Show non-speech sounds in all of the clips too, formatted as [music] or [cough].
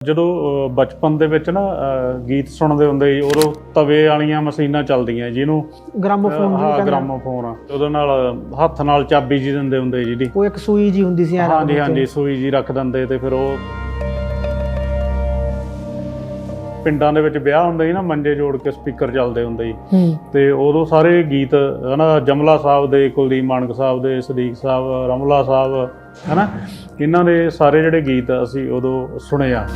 ਜਦੋਂ ਬਚਪਨ ਦੇ ਵਿੱਚ ਨਾ ਗੀਤ ਸੁਣਦੇ ਹੁੰਦੇ ਸੀ ਉਦੋਂ ਤਵੇ ਵਾਲੀਆਂ ਮਸ਼ੀਨਾਂ ਚੱਲਦੀਆਂ ਜਿਹਨੂੰ ਗ੍ਰਾਮੋਫੋਨ ਹਾਂ ਗ੍ਰਾਮੋਫੋਨ ਉਹਦੇ ਨਾਲ ਹੱਥ ਨਾਲ ਚਾਬੀ ਜੀ ਦਿੰਦੇ ਹੁੰਦੇ ਜਿਹੜੀ। ਉਹ ਇੱਕ ਸੂਈ ਜੀ ਹੁੰਦੀ ਸੀ ਐਂ ਹਾਂਜੀ ਹਾਂਜੀ ਸੂਈ ਜੀ ਰੱਖ ਦਿੰਦੇ ਤੇ ਫਿਰ ਉਹ ਪਿੰਡਾਂ ਦੇ ਵਿੱਚ ਵਿਆਹ ਹੁੰਦੇ ਸੀ ਨਾ ਮੰਜੇ ਜੋੜ ਕੇ ਸਪੀਕਰ ਚੱਲਦੇ ਹੁੰਦੇ ਸੀ। ਹੂੰ। ਤੇ ਉਦੋਂ ਸਾਰੇ ਗੀਤ ਹਨਾ ਜਮਲਾ ਸਾਹਿਬ ਦੇ ਕੁਲਦੀਪ ਮਾਨਕ ਸਾਹਿਬ ਦੇ ਸਦੀਕ ਸਾਹਿਬ ਰਮਲਾ ਸਾਹਿਬ ਹਨਾ? ਇਹਨਾਂ ਦੇ ਸਾਰੇ ਜਿਹੜੇ ਗੀਤ ਅਸੀਂ ਉਦੋਂ ਸੁਣੇ ਆ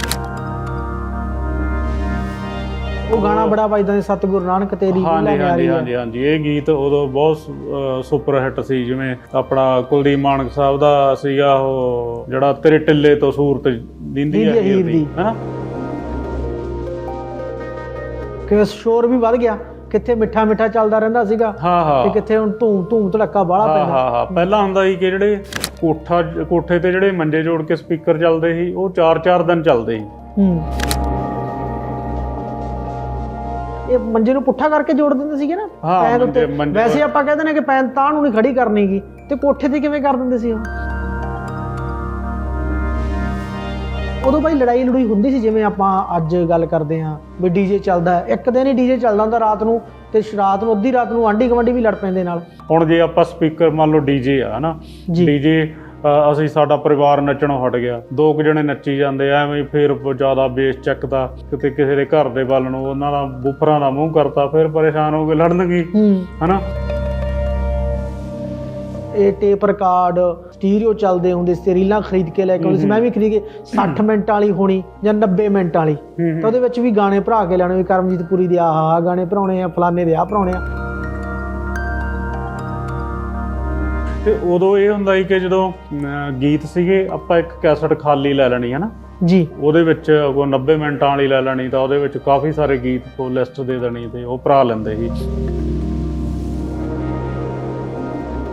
ਉਹ ਗਾਣਾ ਬੜਾ ਵੱਜਦਾ ਸੀ ਸਤਿਗੁਰੂ ਨਾਨਕ ਤੇਰੀ ਹੀ ਹਾਂਜੀ ਲੈ ਕੇ ਆ ਹਾਂਜੀ ਹਾਂਜੀ ਹਾਂਜੀ। ਇਹ ਗੀਤ ਉਦੋਂ ਬਹੁਤ ਸੁਪਰ ਹਿੱਟ ਸੀ ਜਿਵੇਂ ਆਪਣਾ ਕੁਲਦੀਪ ਮਾਨਕ ਸਾਹਿਬ ਦਾ ਸੀਗਾ ਉਹ ਜਿਹੜਾ ਤੇਰੇ ਟਿੱਲੇ ਤੋਂ ਸੂਰਤ ਦਿੰਦੀ ਹੈ ਹੀਰ ਦੀ। ਹਨਾ? ਕਿ ਸ਼ੋਰ ਵੀ ਵੱਧ ਗਿਆ। ਕਿੱਥੇ ਮਿੱਠਾ ਮਿੱਠਾ ਚੱਲਦਾ ਰਹਿੰਦਾ ਸੀਗਾ ਤੇ ਕਿੱਥੇ ਹੁਣ ਧੂਮ ਧੂਮ ਧੜੱਕਾ ਬਾਹਲਾ ਹਾਂ ਪੈਂਦਾ। ਹਾਂ ਹਾਂ। ਪਹਿਲਾਂ ਹੁੰਦਾ ਸੀ ਕਿ ਜਿਹੜੇ ਕੋਠਾ ਕੋਠੇ ਤੇ ਜਿਹੜੇ ਮੰਜੇ ਜੋੜ ਕੇ ਸਪੀਕਰ ਚੱਲਦੇ ਸੀ ਉਹ 4-4 ਦਿਨ ਚੱਲਦੇ ਸੀ। ਹੂੰ। ਇਹ ਮੰਜੇ ਨੂੰ ਪੁੱਠਾ ਕਰਕੇ ਜੋੜ ਦਿੰਦੇ ਸੀਗੇ ਨਾ? ਪੈਰ ਉੱਤੇ। ਵੈਸੇ ਆਪਾਂ ਕਹਿੰਦੇ ਨੇ ਕਿ ਪੈਨ ਤਾਂ ਨੂੰ ਨਹੀਂ ਖੜੀ ਕਰਨੀਗੀ ਤੇ ਕੋਠੇ ਤੇ ਕਿਵੇਂ ਕਰ ਦਿੰਦੇ ਸੀ ਉਹ? ਉਦੋਂ ਭਾਈ ਲੜਾਈ ਲੜੂਈ ਹੁੰਦੀ ਸੀ ਜਿਵੇਂ ਆਪਾਂ ਅੱਜ ਗੱਲ ਕਰਦੇ ਹਾਂ ਵੀ ਡੀਜੇ ਚੱਲਦਾ। ਇੱਕ ਦਿਨ ਹੀ ਡੀਜੇ ਚੱਲਦਾ ਹੁੰਦਾ ਰਾਤ ਨੂੰ ਤੇ ਰਾਤ ਨੂੰ ਅੱਧੀ ਰਾਤ ਨੂੰ ਆਂਢੀ ਗਵੰਡੀ ਵੀ ਲੜ ਪੈਂਦੇ ਨਾਲ। ਹੁਣ ਜੇ ਆਪਾਂ ਸਪੀਕਰ ਮੰਨ ਲਓ ਡੀਜੇ ਆ ਹਨਾ। ਡੀਜੇ ਅਸੀਂ ਸਾਡਾ ਪਰਿਵਾਰ ਨੱਚਣੋਂ ਹਟ ਗਿਆ। ਦੋ ਕੁ ਜਣੇ ਨੱਚੀ ਜਾਂਦੇ ਆ, ਐਵੇਂ ਫਿਰ ਜ਼ਿਆਦਾ ਬੇਸ ਚੱਕਦਾ ਕਿਤੇ ਕਿਸੇ ਦੇ ਘਰ ਦੇ ਵੱਲ ਨੂੰ ਉਹਨਾਂ ਦਾ ਬੁਫਰਾਂ ਦਾ ਮੂੰਹ ਕਰਤਾ ਫਿਰ ਪਰੇਸ਼ਾਨ ਹੋ ਕੇ ਲੜਨਗੇ ਹੂੰ। ਹਨਾ? ਇਹ ਟੇਪ ਰਿਕਾਰਡ ਸਟੀਰੀਓ ਚੱਲਦੇ ਹੁੰਦੇ ਸੀ ਰੀਲਾਂ ਖਰੀਦ ਕੇ ਲੈ ਕੇ ਆਉਂਦੇ ਸੀ। ਮੈਂ ਵੀ ਖਰੀਦ ਕੇ 60 ਮਿੰਟਾਂ ਵਾਲੀ ਹੋਣੀ ਜਾਂ 90 ਮਿੰਟਾਂ ਵਾਲੀ। ਹੂੰ, ਹੂੰ। ਤਾਂ ਉਹਦੇ ਵਿੱਚ ਵੀ ਗਾਣੇ ਭਰਾ ਕੇ ਲੈਣੇ ਵੀ ਕਰਮਜੀਤ ਪੁਰੀ ਦੇ ਆਹ ਆਹ ਗਾਣੇ ਭਰਾਉਣੇ ਆ ਫਲਾਣੇ ਦੇ ਆਹ ਭਰਾਉਣੇ ਆ। ਤੇ ਉਦੋਂ ਇਹ ਹੁੰਦਾ ਸੀ ਕਿ ਜਦੋਂ ਗੀਤ ਸੀਗੇ ਆਪਾਂ ਇੱਕ ਕੈਸਟ ਖਾਲੀ ਲੈ ਲੈਣੀ ਹਨਾ? ਜੀ। ਉਹਦੇ ਵਿੱਚ ਕੋਈ 90 ਮਿੰਟਾਂ ਵਾਲੀ ਲੈ ਲੈਣੀ ਤਾਂ ਉਹਦੇ ਵਿੱਚ ਕਾਫੀ ਸਾਰੇ ਗੀਤ ਕੋ ਲਿਸਟ ਦੇ ਦੇਣੀ ਤੇ ਉਹ ਭਰਾ ਲੈਂਦੇ ਸੀ।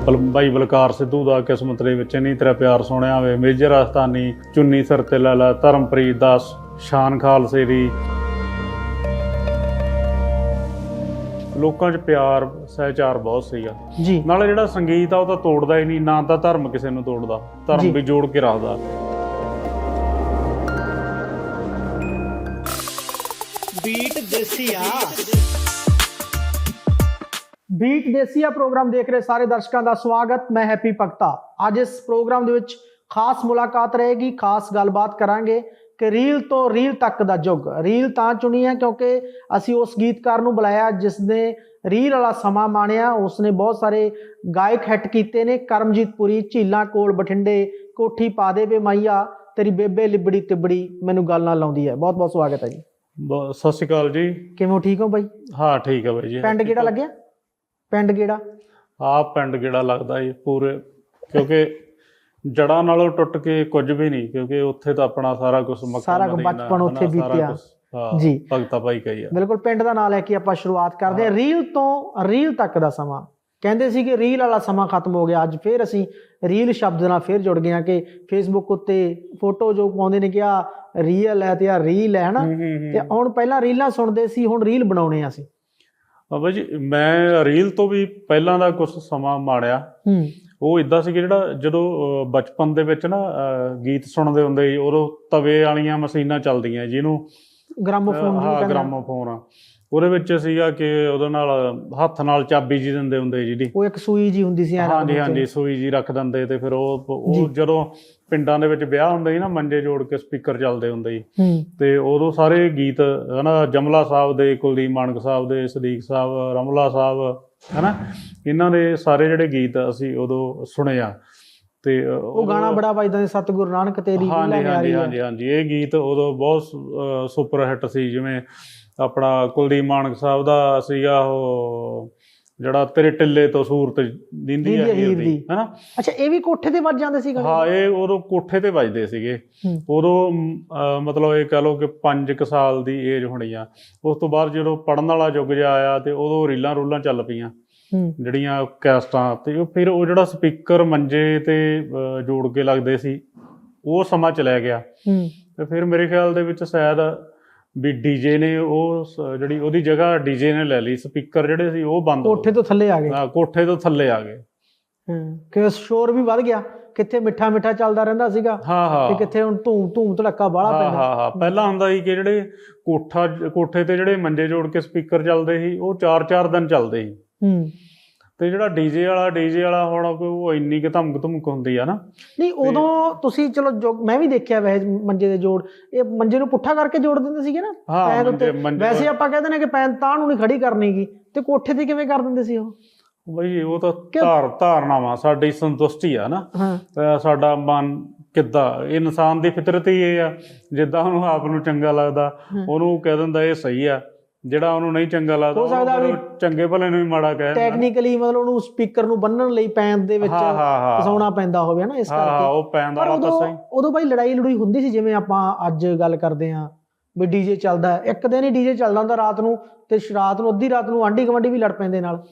ਬਾਈ ਬਲਕਾਰ ਸਿੱਧੂ ਦਾ ਕਿਸਮਤ ਦੇ ਵਿੱਚ ਨਹੀਂ ਤੇਰਾ ਪਿਆਰ ਸੋਹਣਿਆ ਵੇ ਮੇਜਰ ਆਸਤਾਨੀ ਚੁੰਨੀ ਸਿਰ ਤੇ ਲੈ ਲੈ ਧਰਮਪ੍ਰੀਤ ਦਾਸ ਸ਼ਾਨ ਖਾਲਸੇ ਦੀ। ਲੋਕਾਂ 'ਚ ਪਿਆਰ ਸਹਿਚਾਰ ਬਹੁਤ ਸੀਗਾ ਜੀ। ਨਾਲੇ ਜਿਹੜਾ ਸੰਗੀਤ ਆ ਉਹ ਤਾਂ ਤੋੜਦਾ ਹੀ ਨਹੀਂ ਨਾ ਤਾਂ ਧਰਮ ਕਿਸੇ ਨੂੰ ਤੋੜਦਾ। ਧਰਮ ਵੀ ਜੋੜ ਕੇ ਰੱਖਦਾ। Beat Desiya beat Desiya program ਦੇਖ ਰਹੇ ਸਾਰੇ ਦਰਸ਼ਕਾਂ ਦਾ ਸਵਾਗਤ ਮੈਂ ਹੈਪੀ ਭਗਤਾ। ਅੱਜ ਇਸ ਪ੍ਰੋਗਰਾਮ ਦੇ ਵਿੱਚ ਖਾਸ ਮੁਲਾਕਾਤ ਰਹੇਗੀ ਖਾਸ ਗੱਲਬਾਤ ਕਰਾਂਗੇ ਕਿ ਰੀਲ ਤੋਂ ਰੀਲ ਤੱਕ ਦਾ ਯੁੱਗ। ਰੀਲ ਤਾਂ ਚੁਣੀ ਹੈ ਕਿਉਂਕਿ ਅਸੀਂ ਉਸ ਗੀਤਕਾਰ ਨੂੰ ਬੁਲਾਇਆ ਜਿਸ ਨੇ ਰੀਲ ਵਾਲਾ ਸਮਾਂ ਮਾਣਿਆ ਉਸਨੇ ਬਹੁਤ ਸਾਰੇ ਗਾਇਕ ਹਿੱਟ ਕੀਤੇ ਨੇ ਕਰਮਜੀਤ ਪੁਰੀ ਝੀਲਾਂ ਕੋਲ ਬਠਿੰਡੇ ਕੋਠੀ ਪਾ ਦੇ ਵੇ ਮਾਈਆ ਤੇਰੀ ਬੇਬੇ ਲਿਬੜੀ ਤਿਬੜੀ ਮੈਨੂੰ ਗੱਲ ਨਾਲ ਲਾਉਂਦੀ ਹੈ। ਬਹੁਤ ਬਹੁਤ ਸਵਾਗਤ ਹੈ ਜੀ। ਸਤਿ ਸ਼੍ਰੀ ਅਕਾਲ ਜੀ। ਕਿਵੇਂ ਹੋ? ਠੀਕ ਹੋ ਬਾਈ? ਹਾਂ ਠੀਕ ਹੈ ਬਾਈ ਜੀ। ਪਿੰਡ ਕਿਹੜਾ ਲੱਗਿਆ? ਪਿੰਡ ਕਿਹੜਾ? ਆ ਪਿੰਡ ਕਿਹੜਾ ਲੱਗਦਾ ਜੀ ਪੂਰੇ ਕਿਉਂਕਿ ਜੜਾਂ ਨਾਲੋਂ ਟੁੱਟ ਕੇ ਕੁਝ ਵੀ ਨਹੀਂ ਕਿਉਂਕਿ ਉੱਥੇ ਤਾਂ ਆਪਣਾ ਸਾਰਾ ਕੁਝ ਮੱਕਾ ਸਾਰਾ ਬਚਪਨ ਉੱਥੇ ਬੀਤਿਆ। ਜੀ। ਭਗਤਾ ਭਾਈ ਕਹੀ ਆ। ਬਿਲਕੁਲ ਪਿੰਡ ਦਾ ਨਾਂ ਲੈ ਕੇ ਆਪਾਂ ਸ਼ੁਰੂਆਤ ਕਰਦੇ ਹਾਂ। ਰੀਲ ਤੋਂ ਰੀਲ ਤੱਕ ਦਾ ਸਮਾਂ। ਕਹਿੰਦੇ ਸੀ ਕਿ ਰੀਲ ਵਾਲਾ ਸਮਾਂ ਖਤਮ ਹੋ ਗਿਆ। ਅੱਜ ਫੇਰ ਅਸੀਂ ਰੀਲ ਸ਼ਬਦ ਨਾਲ ਫੇਰ ਜੁੜ ਗਏ ਹਾਂ ਕਿ ਫੇਸਬੁੱਕ ਉੱਤੇ ਫੋਟੋ ਜੋ ਪਾਉਂਦੇ ਨੇ ਕਿ ਆ ਰੀਅਲ ਹੈ ਤੇ ਆ ਰੀਲ ਹੈ ਹਨਾ। ਤੇ ਹੁਣ ਪਹਿਲਾਂ ਰੀਲਾਂ ਸੁਣਦੇ ਸੀ ਹੁਣ ਰੀਲ ਬਣਾਉਣੇ ਆ ਅਸੀਂ। ਬਾਬਾ ਜੀ ਮੈਂ ਰੀਲ ਤੋਂ ਵੀ ਪਹਿਲਾਂ ਦਾ ਕੁਝ ਸਮਾਂ ਮਾਣਿਆ ਹੂੰ। ਉਹ ਇਦਾਂ ਸੀ ਕਿ ਜਿਹੜਾ ਜਦੋਂ ਬਚਪਨ ਦੇ ਵਿੱਚ ਨਾ ਗੀਤ ਸੁਣਦੇ ਹੁੰਦੇ ਸੀ ਉਦੋਂ ਤਵੇ ਵਾਲੀਆਂ ਮਸ਼ੀਨਾਂ ਚੱਲਦੀਆਂ ਜਿਹਨੂੰ ਗ੍ਰਾਮੋਫੋਨ ਹਾਂ। ਗ੍ਰਾਮੋਫੋਨ ਆ। ਉਹਦੇ ਵਿੱਚ ਸੀਗਾ ਕਿ ਉਹਦੇ ਨਾਲ ਹੱਥ ਨਾਲ ਚਾਬੀ ਜੀ ਦਿੰਦੇ ਹੁੰਦੇ ਜਿਹੜੀ। ਉਹ ਇੱਕ ਸੂਈ ਜੀ ਹੁੰਦੀ ਸੀ ਰੱਖ ਹਾਂਜੀ ਹਾਂਜੀ ਸੂਈ ਜੀ ਰੱਖ ਦਿੰਦੇ ਤੇ ਫਿਰ ਉਹ ਉਹ। ਜਦੋਂ ਪਿੰਡਾਂ ਦੇ ਵਿੱਚ ਵਿਆਹ ਹੁੰਦੇ ਸੀ ਨਾ ਮੰਜੇ ਜੋੜ ਕੇ ਸਪੀਕਰ ਚੱਲਦੇ ਹੁੰਦੇ ਸੀ। ਤੇ ਉਦੋਂ ਸਾਰੇ ਗੀਤ ਹਨਾ ਜਮਲਾ ਸਾਹਿਬ ਦੇ ਕੁਲਦੀਪ ਮਾਨਕ ਸਾਹਿਬ ਦੇ ਸਦੀਕ ਸਾਹਿਬ ਰਮਲਾ ਸਾਹਿਬ ਹਨਾ ਇਹਨਾਂ ਦੇ ਸਾਰੇ ਜਿਹੜੇ ਗੀਤ ਅਸੀਂ ਉਦੋਂ ਸੁਣੇ ਆ। ਤੇ ਉਹ ਗਾਣਾ ਬੜਾ ਵੱਜਦਾ ਸੀ ਸਤਿਗੁਰੂ ਨਾਨਕ ਤੇਰੀ ਕੇ ਆ ਰਹੀ ਹੈ ਹਾਂਜੀ ਹਾਂਜੀ ਇਹ ਗੀਤ ਉਦੋਂ ਬਹੁਤ ਸੁਪਰ ਹਿੱਟ ਸੀ ਜਿਵੇਂ ਆਪਣਾ ਕੁਲਦੀਪ ਮਾਨਕ ਸਾਹਿਬ ਦਾ ਸੀਗਾ ਉਹ ਜਿਹੜਾ ਤੇਰੇ ਟਿੱਲੇ ਤੋਂ ਸੂਰਤ ਦਿੰਦੀ ਹੈ ਹੀਰ ਦੀ। ਹਨਾ? ਅੱਛਾ ਇਹ ਵੀ ਕੋਠੇ ਤੇ ਵੱਜ ਜਾਂਦੇ ਸੀ ਹਾਂ ਇਹ ਉਦੋਂ ਕੋਠੇ ਤੇ ਵੱਜਦੇ ਸੀਗੇ। ਉਦੋਂ ਮਤਲਬ ਇਹ ਕਹ ਲਓ ਕਿ 5 ਸਾਲ ਦੀ ਏਜ ਹੋਣੀ ਆ। ਉਸ ਤੋਂ ਬਾਅਦ ਜਦੋਂ ਪੜਨ ਵਾਲਾ ਯੁੱਗ ਜਿਹਾ ਆਇਆ ਤੇ ਉਦੋਂ ਰੀਲਾਂ ਰੂਲਾਂ ਚੱਲ ਪਈਆਂ। ਜਿਹੜੀਆਂ ਕੈਸਟਾਂ ਤੇ ਉਹ ਫਿਰ ਉਹ ਜਿਹੜਾ ਸਪੀਕਰ ਮੰਜੇ ਤੇ ਜੋੜ ਕੇ ਲੱਗਦੇ ਸੀ ਉਹ ਸਮਾਂ ਚਲਿਆ ਗਿਆ। ਹੂੰ। ਤੇ ਫਿਰ ਮੇਰੇ ਖਿਆਲ ਦੇ ਵਿੱਚ ਸ਼ਾਇਦ ਵੀ ਡੀਜੇ ਨੇ ਉਹ ਸ- ਜਿਹੜੀ ਉਹਦੀ ਜਗ੍ਹਾ ਡੀਜੇ ਨੇ ਲੈ ਲਈ ਸਪੀਕਰ ਜਿਹੜੇ ਸੀ ਉਹ ਬੰਦ ਹੋ ਕੋਠੇ ਤੋਂ ਥੱਲੇ ਆ ਗਏ। ਗਏ। ਹਾਂ, ਕੋਠੇ ਤੋਂ ਥੱਲੇ ਆ ਗਏ। ਹਾਂ ਕਿ ਸ਼ੋਰ ਵੀ ਵੱਧ ਗਿਆ ਕਿੱਥੇ ਮਿੱਠਾ ਮਿੱਠਾ ਚੱਲਦਾ ਰਹਿੰਦਾ ਸੀਗਾ ਹਾਂ ਤੇ ਹਾਂ ਕਿੱਥੇ ਹੁਣ ਧੂਮ ਧੂਮ ਧੜੱਕਾ ਬਾਹਲਾ ਹਾਂ ਪੈਂਦਾ। ਹਾਂ ਹਾਂ। ਪਹਿਲਾਂ ਹੁੰਦਾ ਸੀ ਕਿ ਜਿਹੜੇ ਕੋਠਾ ਕੋਠੇ ਤੇ ਜਿਹੜੇ ਮੰਜੇ ਜੋੜ ਕੇ ਸਪੀਕਰ ਚੱਲਦੇ ਸੀ ਉਹ 4-4 ਦਿਨ ਚੱਲਦੇ ਸੀ। ਹੂੰ। ਤੇ ਜਿਹੜਾ ਡੀਜੇ ਵਾਲਾ ਡੀਜੇ ਵਾਲਾ ਹੁਣ ਉਹ ਇੰਨੀ ਕਿ ਧਮਕ ਧਮਕ ਹੁੰਦੀ ਆ ਨਾ। ਨਹੀਂ ਉਦੋਂ ਤੁਸੀਂ ਚਲੋ ਮੈਂ ਵੀ ਦੇਖਿਆ ਵੈਸੇ ਮੰਜੇ ਦੇ ਜੋੜ ਇਹ ਮੰਜੇ ਨੂੰ ਪੁੱਠਾ ਕਰਕੇ ਜੋੜ ਦਿੰਦੇ ਸੀਗੇ ਨਾ? ਹਾਂ ਪੈਰ ਉੱਤੇ। ਵੈਸੇ ਆਪਾਂ ਕਹਿੰਦੇ ਨੇ ਕਿ ਪੈਨ ਤਾਂ ਨੂੰ ਨਹੀਂ ਖੜੀ ਕਰਨੀਗੀ ਤੇ ਕੋਠੇ ਤੇ ਕਿਵੇਂ ਕਰ ਦਿੰਦੇ ਸੀ ਉਹ? ਬਈ ਉਹ ਤਾਂ? ਧਾਰ ਧਾਰਨਾਵਾ ਸਾਡੀ ਸੰਤੁਸ਼ਟੀ ਆ ਨਾ। ਸਾਡਾ ਮਨ ਕਿੱਦਾਂ ਇਹ ਇਨਸਾਨ ਦੀ ਫਿਤਰਤ ਹੀ ਇਹ ਆ ਜਿੱਦਾਂ ਉਹਨੂੰ ਆਪ ਨੂੰ ਚੰਗਾ ਲੱਗਦਾ। ਉਹਨੂੰ ਕਹਿ ਦਿੰਦਾ ਇਹ ਸਹੀ ਆ। ਜਿਹੜਾ ਉਹਨੂੰ ਨਹੀਂ ਚੰਗਾ ਲੱਗਦਾ ਹੋ ਸਕਦਾ ਵੀ ਚੰਗੇ ਭਲੇ ਨੂੰ ਵੀ ਮਾੜਾ ਕਹਿ। ਟੈਕਨੀਕਲੀ ਮਤਲਬ ਉਹਨੂੰ ਸਪੀਕਰ ਨੂੰ ਬੰਨਣ ਲਈ ਪੈਨ ਦੇ ਵਿੱਚ ਫਸਾਉਣਾ ਪੈਂਦਾ ਹੋਵੇ ਨਾ ਇਸ ਹਾਂ ਹਾਂ ਕਰਕੇ। ਉਹ ਪੈਣ ਦਾ ਵਾਲਾ ਉਦੋਂ ਸਹੀ। ਉਦੋਂ ਬਾਈ ਲੜਾਈ ਲੜੂਈ ਹੁੰਦੀ ਸੀ ਜਿਵੇਂ ਆਪਾਂ ਅੱਜ ਗੱਲ ਕਰਦੇ ਆਂ ਵੀ ਡੀਜੇ ਚੱਲਦਾ। ਇੱਕ ਦਿਨ ਹੀ ਡੀਜੇ ਚੱਲਦਾ ਹੁੰਦਾ ਰਾਤ ਨੂੰ ਤੇ ਰਾਤ ਨੂੰ ਅੱਧੀ ਰਾਤ ਨੂੰ ਆਂਢੀ ਗੁਆਂਢੀ ਵੀ ਲੜ ਪੈਂਦੇ ਨਾਲ।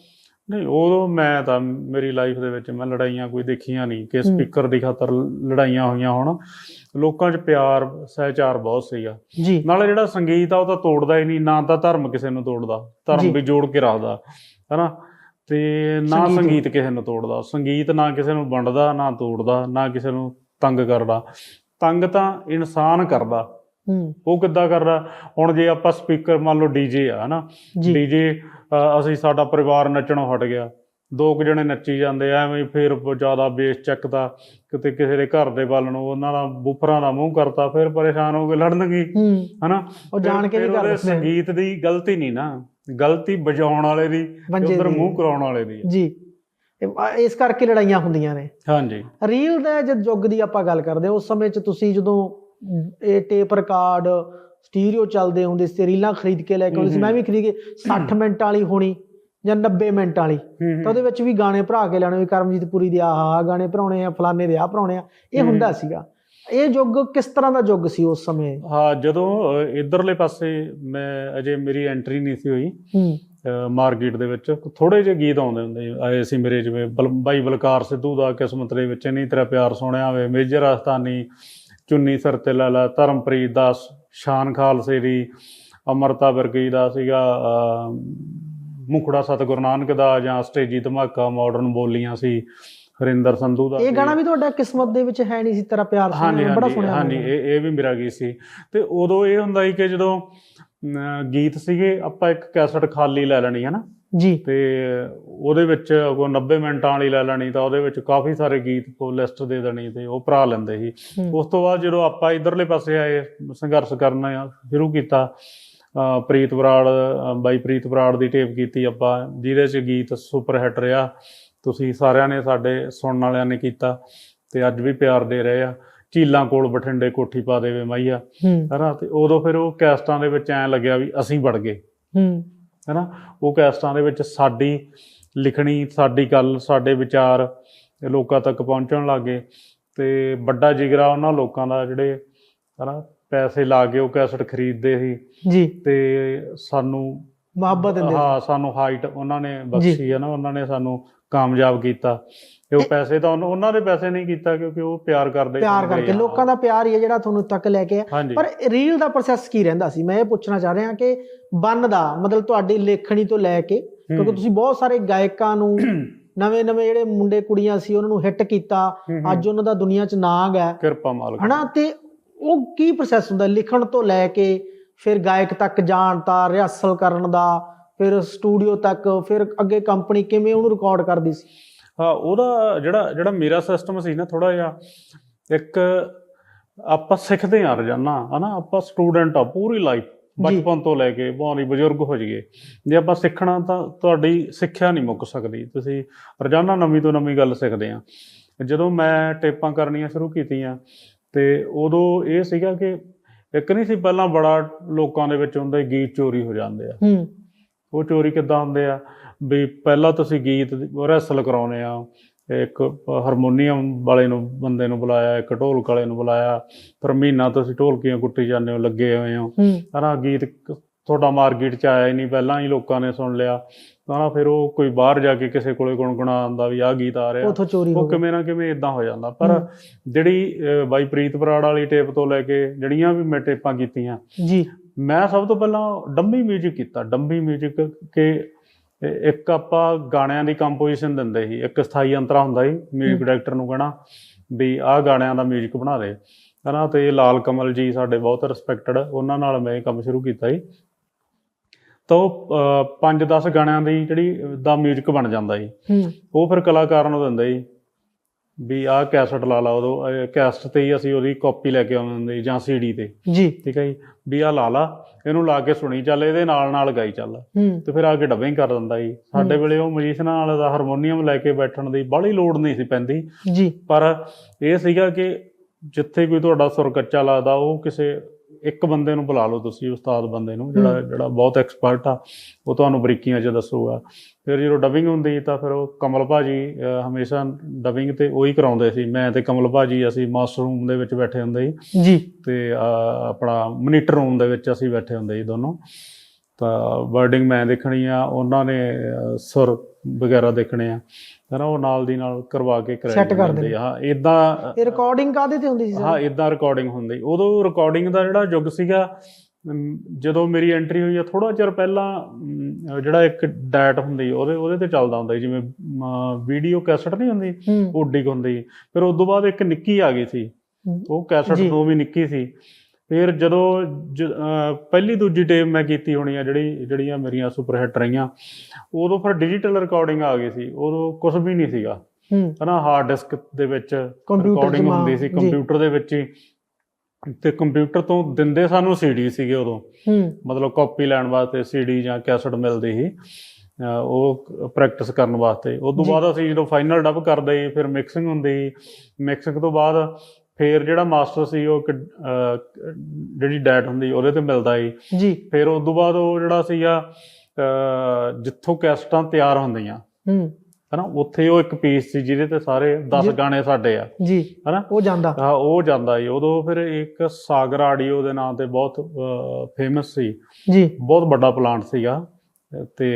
ਨਹੀਂ ਉਦੋਂ ਮੈਂ ਤਾਂ ਮੇਰੀ ਲਾਈਫ ਦੇ ਵਿੱਚ ਮੈਂ ਲੜਾਈਆਂ ਕੋਈ ਦੇਖੀਆਂ ਨਹੀਂ ਕਿ ਸਪੀਕਰ ਦੀ ਖਾਤਰ ਲੜਾਈਆਂ ਹੋਈਆਂ ਹੋਣ। ਲੋਕਾਂ 'ਚ ਪਿਆਰ ਸਹਿਚਾਰ ਬਹੁਤ ਸੀਗਾ ਜੀ। ਨਾਲੇ ਜਿਹੜਾ ਸੰਗੀਤ ਆ ਉਹ ਤਾਂ ਤੋੜਦਾ ਹੀ ਨਹੀਂ ਨਾ ਤਾਂ ਧਰਮ ਕਿਸੇ ਨੂੰ ਤੋੜਦਾ। ਧਰਮ ਵੀ ਜੋੜ ਕੇ ਰੱਖਦਾ ਹੈਨਾ? ਤੇ ਨਾ ਸੰਗੀਤ ਕਿਸੇ ਨੂੰ ਤੋੜਦਾ ਸੰਗੀਤ ਨਾ ਕਿਸੇ ਨੂੰ ਵੰਡਦਾ ਨਾ ਤੋੜਦਾ ਨਾ ਕਿਸੇ ਨੂੰ ਤੰਗ ਕਰਦਾ। ਤੰਗ ਤਾਂ ਇਨਸਾਨ ਕਰਦਾ। ਉਹ ਕਿੱਦਾਂ ਕਰਦਾ? ਹੁਣ ਜੇ ਆਪਾਂ ਸਪੀਕਰ ਮੰਨ ਲਓ ਡੀਜੇ ਆ ਹਨਾ? ਡੀਜੇ ਅਸੀਂ ਸਾਡਾ ਪਰਿਵਾਰ ਨੱਚਣੋਂ ਹਟ ਗਿਆ। ਦੋ ਕੁ ਜਣੇ ਨੱਚੀ ਜਾਂਦੇ ਆ, ਐਵੇਂ ਫਿਰ ਜ਼ਿਆਦਾ ਬੇਸ ਚੱਕਦਾ ਕਿਤੇ ਕਿਸੇ ਦੇ ਘਰ ਦੇ ਵੱਲ ਨੂੰ ਉਹਨਾਂ ਦਾ ਬੂਫਰਾਂ ਦਾ ਮੂੰਹ ਕਰਤਾ ਫਿਰ ਪਰੇਸ਼ਾਨ ਹੋ ਕੇ ਲੜਨਗੇ ਹਨਾ? ਉਹ ਜਾਣ ਕੇ ਫਿਰ ਵੀ ਕਰ ਉਹਦੇ ਦਿੰਦੇ ਆ। ਸੰਗੀਤ ਦੀ ਗਲਤੀ ਨਹੀਂ ਨਾ ਗਲਤੀ ਵਜਾਉਣ ਵਾਲੇ ਦੀ ਉਧਰ। ਮੂੰਹ ਕਰਾਉਣ ਵਾਲੇ ਦੀ। ਜੀ। ਇਸ ਕਰਕੇ ਲੜਾਈਆਂ ਹੁੰਦੀਆਂ ਨੇ। ਹਾਂਜੀ। ਰੀਲ ਦਾ ਜਦ ਯੁੱਗ ਦੀ ਆਪਾਂ ਗੱਲ ਕਰਦੇ ਉਸ ਸਮੇਂ 'ਚ ਤੁਸੀਂ ਜਦੋਂ ਇਹ ਟੇਪ ਰਿਕਾਰਡ ਸਟੀਰੀਓ ਚੱਲਦੇ ਹੁੰਦੇ ਸੀ ਰੀਲਾਂ ਖਰੀਦ ਕੇ ਲੈ ਕੇ ਆਉਂਦੇ ਸੀ ਮੈਂ ਵੀ ਖਰੀਦ ਕੇ 60 [clears throat] ਮਿੰਟ ਵਾਲੀ ਹੋਣੀ। ਜਾਂ 90 ਮਿੰਟ ਵਾਲੀ। ਤਾਂ ਉਹਦੇ ਵਿੱਚ ਵੀ ਗਾਣੇ ਭਰਾ ਕੇ ਲੈਣੇ ਵੀ ਕਰਮਜੀਤ ਪੁਰੀ ਦੇ ਆਹ ਆਹ ਗਾਣੇ ਭਰਾਉਣੇ ਆ ਫਲਾਣੇ ਦੇ ਆ ਭਰਾਉਣੇ ਆ। ਇਹ। ਹੁੰਦਾ ਸੀਗਾ। ਇਹ ਯੁੱਗ ਕਿਸ ਤਰ੍ਹਾਂ ਦਾ ਯੁੱਗ ਸੀ ਉਸ ਸਮੇਂ? ਹਾਂ ਜਦੋਂ ਇੱਧਰਲੇ ਪਾਸੇ ਮੈਂ ਅਜੇ ਮੇਰੀ ਐਂਟਰੀ ਨਹੀਂ ਸੀ ਹੋਈ ਮਾਰਕੀਟ ਦੇ ਵਿੱਚ। ਥੋੜੇ ਜਿਹੇ ਗੀਤ ਆਉਂਦੇ ਹੁੰਦੇ ਆਏ ਸੀ ਮੇਰੇ ਜਿਵੇਂ ਬਾਈ ਬਲਕਾਰ ਸਿੱਧੂ ਦਾ ਕਿਸਮਤ ਦੇ ਵਿੱਚ ਨਹੀਂ ਤੇਰਾ ਪਿਆਰ ਸੋਹਣਿਆ ਵੇ ਮੇਜਰ ਆਸਤਾਨੀ ਚੁੰਨੀ ਸਰ ਤੇ ਲਾਲਾ ਧਰਮਪ੍ਰੀਤ ਦਾ ਸ਼ਾਨ ਖਾਲਸੇ ਦੀ ਅਮਰਤਾ ਵਰਗੀ ਦਾ ਸੀਗਾ ਮੁਖੜਾ ਸਤਿਗੁਰੂ ਨਾਨਕ ਦਾ ਜਾਂ ਸਟੇਜੀ ਧਮਾਕਾ ਮਾਡਰਨ ਬੋਲੀਆਂ ਸੀ ਹਰਿੰਦਰ ਸੰਧੂ ਦਾ ਇਹ। ਗਾਣਾ ਵੀ ਤੁਹਾਡਾ ਕਿਸਮਤ ਦੇ ਵਿੱਚ ਹੈ ਨਹੀਂ ਸੀ ਤੇਰਾ ਪਿਆਰ ਸੁਣਿਆ ਬੜਾ ਸੁਣਿਆ ਹਾਂਜੀ। ਇਹ ਇਹ ਵੀ ਮੇਰਾ ਗੀਤ ਸੀ ਤੇ ਉਦੋਂ ਇਹ ਹੁੰਦਾ ਸੀ ਕਿ ਜਦੋਂ ਗੀਤ ਸੀਗੇ ਆਪਾਂ ਇੱਕ ਕੈਸਟ ਖਾਲੀ ਲੈ ਲੈਣੀ ਹੈ ਨਾ ਜੀ ਤੇ ਉਹਦੇ ਵਿੱਚ ਕੋ 90 ਮਿੰਟਾਂ ਵਾਲੀ ਲੈ ਲੈਣੀ ਤਾਂ ਉਹਦੇ ਵਿੱਚ ਕਾਫੀ ਸਾਰੇ ਗੀਤ ਕੋ ਲਿਸਟ ਦੇ ਦੇਣੀ ਤੇ ਉਹ ਭਰਾ ਲੈਂਦੇ ਸੀ। ਉਸ ਤੋਂ ਬਾਅਦ ਜਦੋਂ ਆਪਾਂ ਇਧਰਲੇ ਪਾਸੇ ਆਏ ਸੰਘਰਸ਼ ਕਰਨਾ ਸ਼ੁਰੂ ਕੀਤਾ ਪ੍ਰੀਤ ਬਰਾੜ ਬਾਈ ਪ੍ਰੀਤ ਬਰਾੜ ਦੀ ਟੇਪ ਕੀਤੀ ਆਪਾਂ ਜਿਹਦੇ 'ਚ ਗੀਤ ਸੁਪਰ ਹਿੱਟ ਰਿਹਾ। ਤੁਸੀਂ ਸਾਰਿਆਂ ਨੇ ਸਾਡੇ ਸੁਣਨ ਵਾਲਿਆਂ ਨੇ ਕੀਤਾ ਤੇ ਅੱਜ ਵੀ ਪਿਆਰ ਦੇ ਰਹੇ ਆ। ਝੀਲਾਂ ਕੋਲ ਬਠਿੰਡੇ ਕੋਠੀ ਪਾ ਦੇਵੇ ਮਾਈਆ। ਹਨਾ ਤੇ ਉਦੋਂ ਫਿਰ ਉਹ ਕੈਸਟਾਂ ਦੇ ਵਿੱਚ ਐਂ ਲੱਗਿਆ ਵੀ ਅਸੀਂ ਵੜ ਗਏ। ਹੂੰ। ਹੈਨਾ ਉਹ ਕੈਸਟਾਂ ਦੇ ਵਿੱਚ ਸਾਡੀ ਲਿਖਣੀ ਸਾਡੀ ਗੱਲ ਸਾਡੇ ਵਿਚਾਰ ਲੋਕਾਂ ਤੱਕ ਪਹੁੰਚਣ ਲੱਗੇ ਤੇ ਵੱਡਾ ਜਿਗਰਾ ਉਹਨਾਂ ਲੋਕਾਂ ਦਾ ਜਿਹੜੇ ਹਨਾ ਪੈਸੇ ਲਾ ਕੇ ਉਹ ਕੈਸਟ ਖਰੀਦਦੇ ਸੀ। ਜੀ। ਤੇ ਸਾਨੂੰ ਮੁਹੱਬਤ ਦਿੰਦੇ। ਹਾਂ ਸਾਨੂੰ ਹਾਈਟ ਉਹਨਾਂ ਨੇ ਬਖਸ਼ੀ ਹੈ ਨਾ ਉਹਨਾਂ ਨੇ ਸਾਨੂੰ ਕਾਮਯਾਬ ਕੀਤਾ। ਤੇ ਉਹ ਪੈਸੇ ਤਾਂ ਉਹਨਾਂ- ਦੇ ਪੈਸੇ ਨਹੀਂ ਕੀਤਾ ਕਿਉਂਕਿ ਉਹ ਪਿਆਰ ਕਰਦੇ ਪਿਆਰ ਕਰਕੇ। ਆ। ਲੋਕਾਂ ਦਾ ਪਿਆਰ ਹੀ ਹੈ ਜਿਹੜਾ ਤੁਹਾਨੂੰ ਤੱਕ ਲੈ ਕੇ ਹਾਂਜੀ। ਪਰ ਰੀਲ ਦਾ ਪ੍ਰੋਸੈਸ ਕੀ ਰਹਿੰਦਾ ਸੀ? ਮੈਂ ਇਹ ਪੁੱਛਣਾ ਚਾਹ ਰਿਹਾ ਕਿ ਬੰਨ ਦਾ ਮਤਲਬ ਤੁਹਾਡੀ ਲੇਖਣੀ ਤੋਂ ਲੈ ਕੇ ਕਿਉਂਕਿ ਤੁਸੀਂ ਬਹੁਤ ਸਾਰੇ ਗਾਇਕਾਂ ਨੂੰ ਨਵੇਂ ਨਵੇਂ ਜਿਹੜੇ ਮੁੰਡੇ ਕੁੜੀਆਂ ਸੀ ਉਹਨਾਂ ਨੂੰ ਹਿੱਟ ਕੀਤਾ। ਅੱਜ ਉਹਨਾਂ ਦਾ ਦੁਨੀਆ 'ਚ ਨਾਗ ਹੈ। ਕਿਰਪਾ ਮਾਲਕ। ਹਨਾ? ਤੇ ਉਹ ਕੀ ਪ੍ਰੋਸੈਸ ਹੁੰਦਾ? ਲਿਖਣ ਤੋਂ ਲੈ ਕੇ ਫਿਰ ਗਾਇਕ ਤੱਕ ਜਾਣ ਦਾ ਰਿਹਰਸਲ ਕਰਨ ਦਾ ਫਿਰ ਸਟੂਡੀਓ ਤੱਕ ਫਿਰ ਅੱਗੇ ਕੰਪਨੀ ਕਿਵੇਂ ਉਹਨੂੰ ਰਿਕਾਰਡ ਕਰਦੀ ਸੀ? ਹਾਂ ਉਹਦਾ ਜਿਹੜਾ ਜਿਹੜਾ ਮੇਰਾ ਸਿਸਟਮ ਸੀ ਨਾ ਥੋੜਾ ਜਿਹਾ ਇੱਕ ਆਪਾਂ ਸਿੱਖਦੇ ਆ ਰੋਜ਼ਾਨਾ ਹਨਾ? ਆਪਾਂ ਸਟੂਡੈਂਟ ਆ ਪੂਰੀ ਲਾਈਫ ਬਚਪਨ ਤੋਂ ਲੈ ਕੇ ਬਹੁਤ ਹੀ ਬਜ਼ੁਰਗ ਹੋ ਜਾਈਏ। ਜੇ ਆਪਾਂ ਸਿੱਖਣਾ ਤਾਂ ਤੁਹਾਡੀ ਸਿੱਖਿਆ ਨਹੀਂ ਮੁੱਕ ਸਕਦੀ। ਤੁਸੀਂ ਰੋਜ਼ਾਨਾ ਨਵੀਂ ਤੋਂ ਨਵੀਂ ਗੱਲ ਸਿੱਖਦੇ ਆ ਜਦੋਂ ਮੈਂ ਟੇਪਾਂ ਕਰਨੀਆਂ ਸ਼ੁਰੂ ਕੀਤੀਆਂ ਤੇ ਉਦੋਂ ਇਹ ਸੀਗਾ ਕਿ ਇੱਕ ਨਹੀਂ ਸੀ ਪਹਿਲਾਂ ਬੜਾ ਲੋਕਾਂ ਦੇ ਵਿੱਚ ਹੁੰਦਾ ਗੀਤ ਚੋਰੀ ਹੋ ਜਾਂਦੇ ਆ। ਹੂੰ। ਉਹ ਚੋਰੀ ਕਿੱਦਾਂ ਹੁੰਦੇ ਆ? ਵੀ ਪਹਿਲਾਂ ਤੁਸੀਂ ਗੀਤ ਰਿਹਰਸਲ ਕਰਾਉਨੇ ਆ। ਇੱਕ ਹਾਰਮੋਨੀਅਮ ਵਾਲੇ ਨੂੰ ਬੰਦੇ ਨੂੰ ਬੁਲਾਇਆ ਇੱਕ ਢੋਲਕ ਵਾਲੇ ਨੂੰ ਬੁਲਾਇਆ। ਫਿਰ ਮਹੀਨਾ ਤੁਸੀਂ ਢੋਲਕੀਆਂ ਕੁੱਟੀ ਜਾਂਦੇ ਹੋ ਲੱਗੇ ਹੋਏ ਹੋ। ਹਨਾ ਗੀਤ ਤੁਹਾਡਾ ਮਾਰਕੀਟ 'ਚ ਆਇਆ ਹੀ ਨਹੀਂ ਪਹਿਲਾਂ ਹੀ ਲੋਕਾਂ ਨੇ ਸੁਣ ਲਿਆ ਹਨਾ ਫਿਰ ਉਹ ਕੋਈ ਬਾਹਰ ਜਾ ਕੇ ਕਿਸੇ ਕੋਲੇ ਗੁਣਗੁਣਾ ਆਂਦਾ ਵੀ ਆਹ ਗੀਤ ਆ ਰਿਹਾ ਉਥੋਂ ਚੋਰੀ ਹੋ ਉਹ ਗਈ ਕਿਵੇਂ ਨਾ ਕਿਵੇਂ ਇਦਾਂ ਹੋ ਜਾਂਦਾ ਪਰ ਹੂੰ। ਜਿਹੜੀ ਅ, ਬਾਈ ਪ੍ਰੀਤ ਬਰਾੜ ਵਾਲੀ ਟੇਪ ਤੋਂ ਲੈ ਕੇ ਜਿਹੜੀਆਂ ਵੀ ਮੈਂ ਟੇਪਾਂ ਕੀਤੀਆਂ ਜੀ ਮੈਂ ਸਭ ਤੋਂ ਪਹਿਲਾਂ ਡੰਮੀ 뮤직 ਕੀਤਾ ਡੰਮੀ 뮤직 ਕਿ ਇ- ਇੱਕ ਆਪਾਂ ਗਾਣਿਆਂ ਦੀ ਕੰਪੋਜੀਸ਼ਨ ਦਿੰਦੇ ਸੀ ਇੱਕ ਸਥਾਈ ਅੰਤਰਾ ਹੁੰਦਾ ਸੀ 뮤직 ਡਾਇਰੈਕਟਰ ਨੂੰ ਕਹਣਾ ਵੀ ਆਹ ਗਾਣਿਆਂ ਦਾ 뮤직 ਬਣਾ ਦੇ ਹਨਾ ਤੇ ਲਾਲ ਕਮਲ ਜੀ ਸਾਡੇ ਬਹੁਤ ਰਿਸਪੈਕਟਡ ਉਹਨਾਂ ਨਾਲ ਮੈਂ ਇਹ ਕੰਮ ਸ਼ੁਰੂ ਕੀਤਾ ਜੀ ਤਾਂ ਉਹ 5-10 ਗਾਣਿਆਂ ਦੀ ਜਿਹੜੀ ਦਾ 뮤직 ਬਣ ਜਾਂਦਾ ਜੀ। ਉਹ ਫਿਰ ਕਲਾਕਾਰ ਨੂੰ ਦਿੰਦਾ ਜੀ ਵੀ ਆਹ ਕੈਸਟ ਲਾ ਲਾ ਉਦੋਂ ਕੈਸਟ ਤੇ ਹੀ ਅਸੀਂ ਉਹਦੀ ਕਾਪੀ ਲੈ ਕੇ ਆਉਂਦੇ ਸੀ ਜਾਂ ਸੀਡੀ ਤੇ। ਜੀ। ਠੀਕ ਹੈ ਜੀ? ਵੀ ਆਹ ਲਾ ਲਾ ਇਹਨੂੰ ਲਾ ਕੇ ਸੁਣੀ ਚੱਲ ਇਹਦੇ ਨਾਲ ਨਾਲ ਗਾਈ ਚੱਲ। ਤੇ ਫਿਰ ਆ ਕੇ ਡੱਬਿੰਗ ਕਰ ਦਿੰਦਾ ਜੀ। ਸਾਡੇ। ਵੇਲੇ ਉਹ ਮਜੀਸ਼ਨਾਂ ਵਾਲੇ ਦਾ ਹਾਰਮੋਨੀਅਮ ਲੈ ਕੇ ਬੈਠਣ ਦੀ ਬਾਹਲੀ ਲੋੜ ਨਹੀਂ ਸੀ ਪੈਂਦੀ। ਜੀ। ਪਰ ਇਹ ਸੀਗਾ ਕਿ ਜਿੱਥੇ ਕੋਈ ਤੁਹਾਡਾ ਸੁਰ ਕੱਚਾ ਲੱਗਦਾ ਉਹ ਕਿਸੇ ਇੱਕ ਬੰਦੇ ਨੂੰ ਬੁਲਾ ਲਓ ਤੁਸੀਂ ਉਸਤਾਦ ਬੰਦੇ ਨੂੰ ਜਿਹੜਾ। ਜਿਹੜਾ ਬਹੁਤ ਐਕਸਪਰਟ ਆ ਉਹ ਤੁਹਾਨੂੰ ਬਰੀਕੀਆਂ 'ਚ ਦੱਸੂਗਾ। ਫਿਰ ਜਦੋਂ ਡਬਿੰਗ ਹੁੰਦੀ ਤਾਂ ਫਿਰ ਉਹ ਕਮਲ ਭਾਜੀ ਹਮੇਸ਼ਾ ਡਬਿੰਗ ਤੇ ਉਹੀ ਕਰਾਉਂਦੇ ਸੀ। ਮੈਂ ਤੇ ਕਮਲ ਭਾਜੀ ਅਸੀਂ ਮਾਸਟਰ ਰੂਮ ਦੇ ਵਿੱਚ ਬੈਠੇ ਹੁੰਦੇ ਸੀ। ਜੀ। ਤੇ ਆਪਣਾ ਮਨੀਟਰ ਰੂਮ ਦੇ ਵਿੱਚ ਅਸੀਂ ਬੈਠੇ ਹੁੰਦੇ ਸੀ ਦੋਨੋਂ। ਤਾਂ ਵਰਡਿੰਗ ਮੈਂ ਦੇਖਣੀ ਆ ਉਹਨਾਂ ਨੇ ਸੁਰ ਵਗੈਰਾ ਦੇਖਣੇ ਆ। ਨਾ ਉਹ ਨਾਲ ਦੀ ਨਾਲ ਕਰਵਾ ਕੇ ਕਰਾਈ Set ਕਰ ਜਾਂਦੇ। ਹਾਂ ਇਦਾਂ ਇਹ ਰਿਕਾਰਡਿੰਗ ਕਾਦੇ ਤੇ ਹੁੰਦੀ ਸੀ ਹਾਂ ਇਦਾਂ ਰਿਕਾਰਡਿੰਗ ਹੁੰਦੀ। ਉਦੋਂ ਰਿਕਾਰਡਿੰਗ ਦਾ ਜਿਹੜਾ ਯੁੱਗ ਸੀਗਾ ਅਮ, ਜਦੋਂ ਮੇਰੀ ਐਂਟਰੀ ਹੋਈ ਆ ਥੋੜਾ ਚਿਰ ਪਹਿਲਾਂ ਅਮ, ਜਿਹੜਾ ਇੱਕ ਡੈਟ ਹੁੰਦੀ ਉਹਦੇ ਉਹਦੇ ਤੇ ਚੱਲਦਾ ਹੁੰਦਾ ਸੀ, ਜਿਵੇਂ ਵੀਡੀਓ ਕੈਸਟ ਨਹੀਂ ਹੁੰਦੀ ਹੂੰ। ਉਹ ਡਿਗ ਹੁੰਦੀ। ਫਿਰ ਉਸ ਤੋਂ ਬਾਅਦ ਇੱਕ ਨਿੱਕੀ ਆ ਗਈ ਸੀ। ਹੂੰ। ਉਹ ਕੈਸਟ ਜੀ। ਤੋਂ ਵੀ ਨਿੱਕੀ ਸੀ। ਫਿਰ ਜਦੋਂ ਪਹਿਲੀ ਦੂਜੀ ਟੇਪ ਮੈਂ ਕੀਤੀ ਹੋਣੀ ਆ ਜਿਹੜੀ ਜਿਹੜੀਆਂ ਮੇਰੀਆਂ ਸੁਪਰ ਹਿੱਟ ਰਹੀਆਂ ਉਦੋਂ ਫਿਰ ਡਿਜੀਟਲ ਰਿਕਾਰਡਿੰਗ ਆ ਗਈ ਸੀ ਉਦੋਂ ਕੁਝ ਵੀ ਨਹੀਂ ਸੀਗਾ। ਹੂੰ। ਹਨਾ ਹਾਰਡ ਡਿਸਕ ਦੇ ਵਿੱਚ ਰਿਕਾਰਡਿੰਗ ਹੁੰਦੀ ਸੀ। ਕੰਪਿਊਟਰ ਦੇ ਵਿੱਚ ਹੀ। ਤੇ ਕੰਪਿਊਟਰ ਤੋਂ ਦਿੰਦੇ ਸਾਨੂੰ ਸੀਡੀ ਸੀਗੇ ਉਦੋਂ। ਮਤਲਬ ਕਾਪੀ ਲੈਣ ਵਾਸਤੇ ਸੀਡੀ ਜਾਂ ਕੈਸਟ ਮਿਲਦੀ ਸੀ ਉਹ ਪ੍ਰੈਕਟਿਸ ਕਰਨ ਵਾਸਤੇ। ਉਸ ਤੋਂ। ਬਾਅਦ ਅਸੀਂ ਜਦੋਂ ਫਾਈਨਲ ਡਬ ਕਰਦੇ ਫਿਰ ਮਿਕਸਿੰਗ ਹੁੰਦੀ ਮਿਕਸਿੰਗ ਤੋਂ ਬਾਅਦ ਫਿਰ ਜਿਹੜਾ ਮਾਸਟਰ ਸੀ ਉਹ ਇੱਕ, ਜਿਹੜੀ ਡੈਟ ਹੁੰਦੀ ਉਹਦੇ ਤੇ ਮਿਲਦਾ ਸੀ। ਜੀ। ਫਿਰ ਉਸ ਤੋਂ ਬਾਅਦ ਉਹ ਜਿਹੜਾ ਸੀਗਾ ਜਿੱਥੋਂ ਕੈਸਟਾਂ ਤਿਆਰ ਹੁੰਦੀਆਂ ਹੂੰ। ਹਨਾ ਉੱਥੇ ਉਹ ਇੱਕ ਪੀਸ ਸੀ ਜਿਹਦੇ ਤੇ ਸਾਰੇ 10 ਜੀ। ਗਾਣੇ ਸਾਡੇ ਆ ਜੀ। ਹਨਾ। ਉਹ ਜਾਂਦਾ। ਹਾਂ ਉਹ ਜਾਂਦਾ ਸੀ। ਉਦੋਂ ਫਿਰ ਇੱਕ ਸਾਗਰ ਆਡੀਓ ਦੇ ਨਾਂ ਤੇ ਬਹੁਤ ਫੇਮਸ ਸੀ। ਜੀ। ਬਹੁਤ ਵੱਡਾ ਪਲਾਂਟ ਸੀਗਾ ਤੇ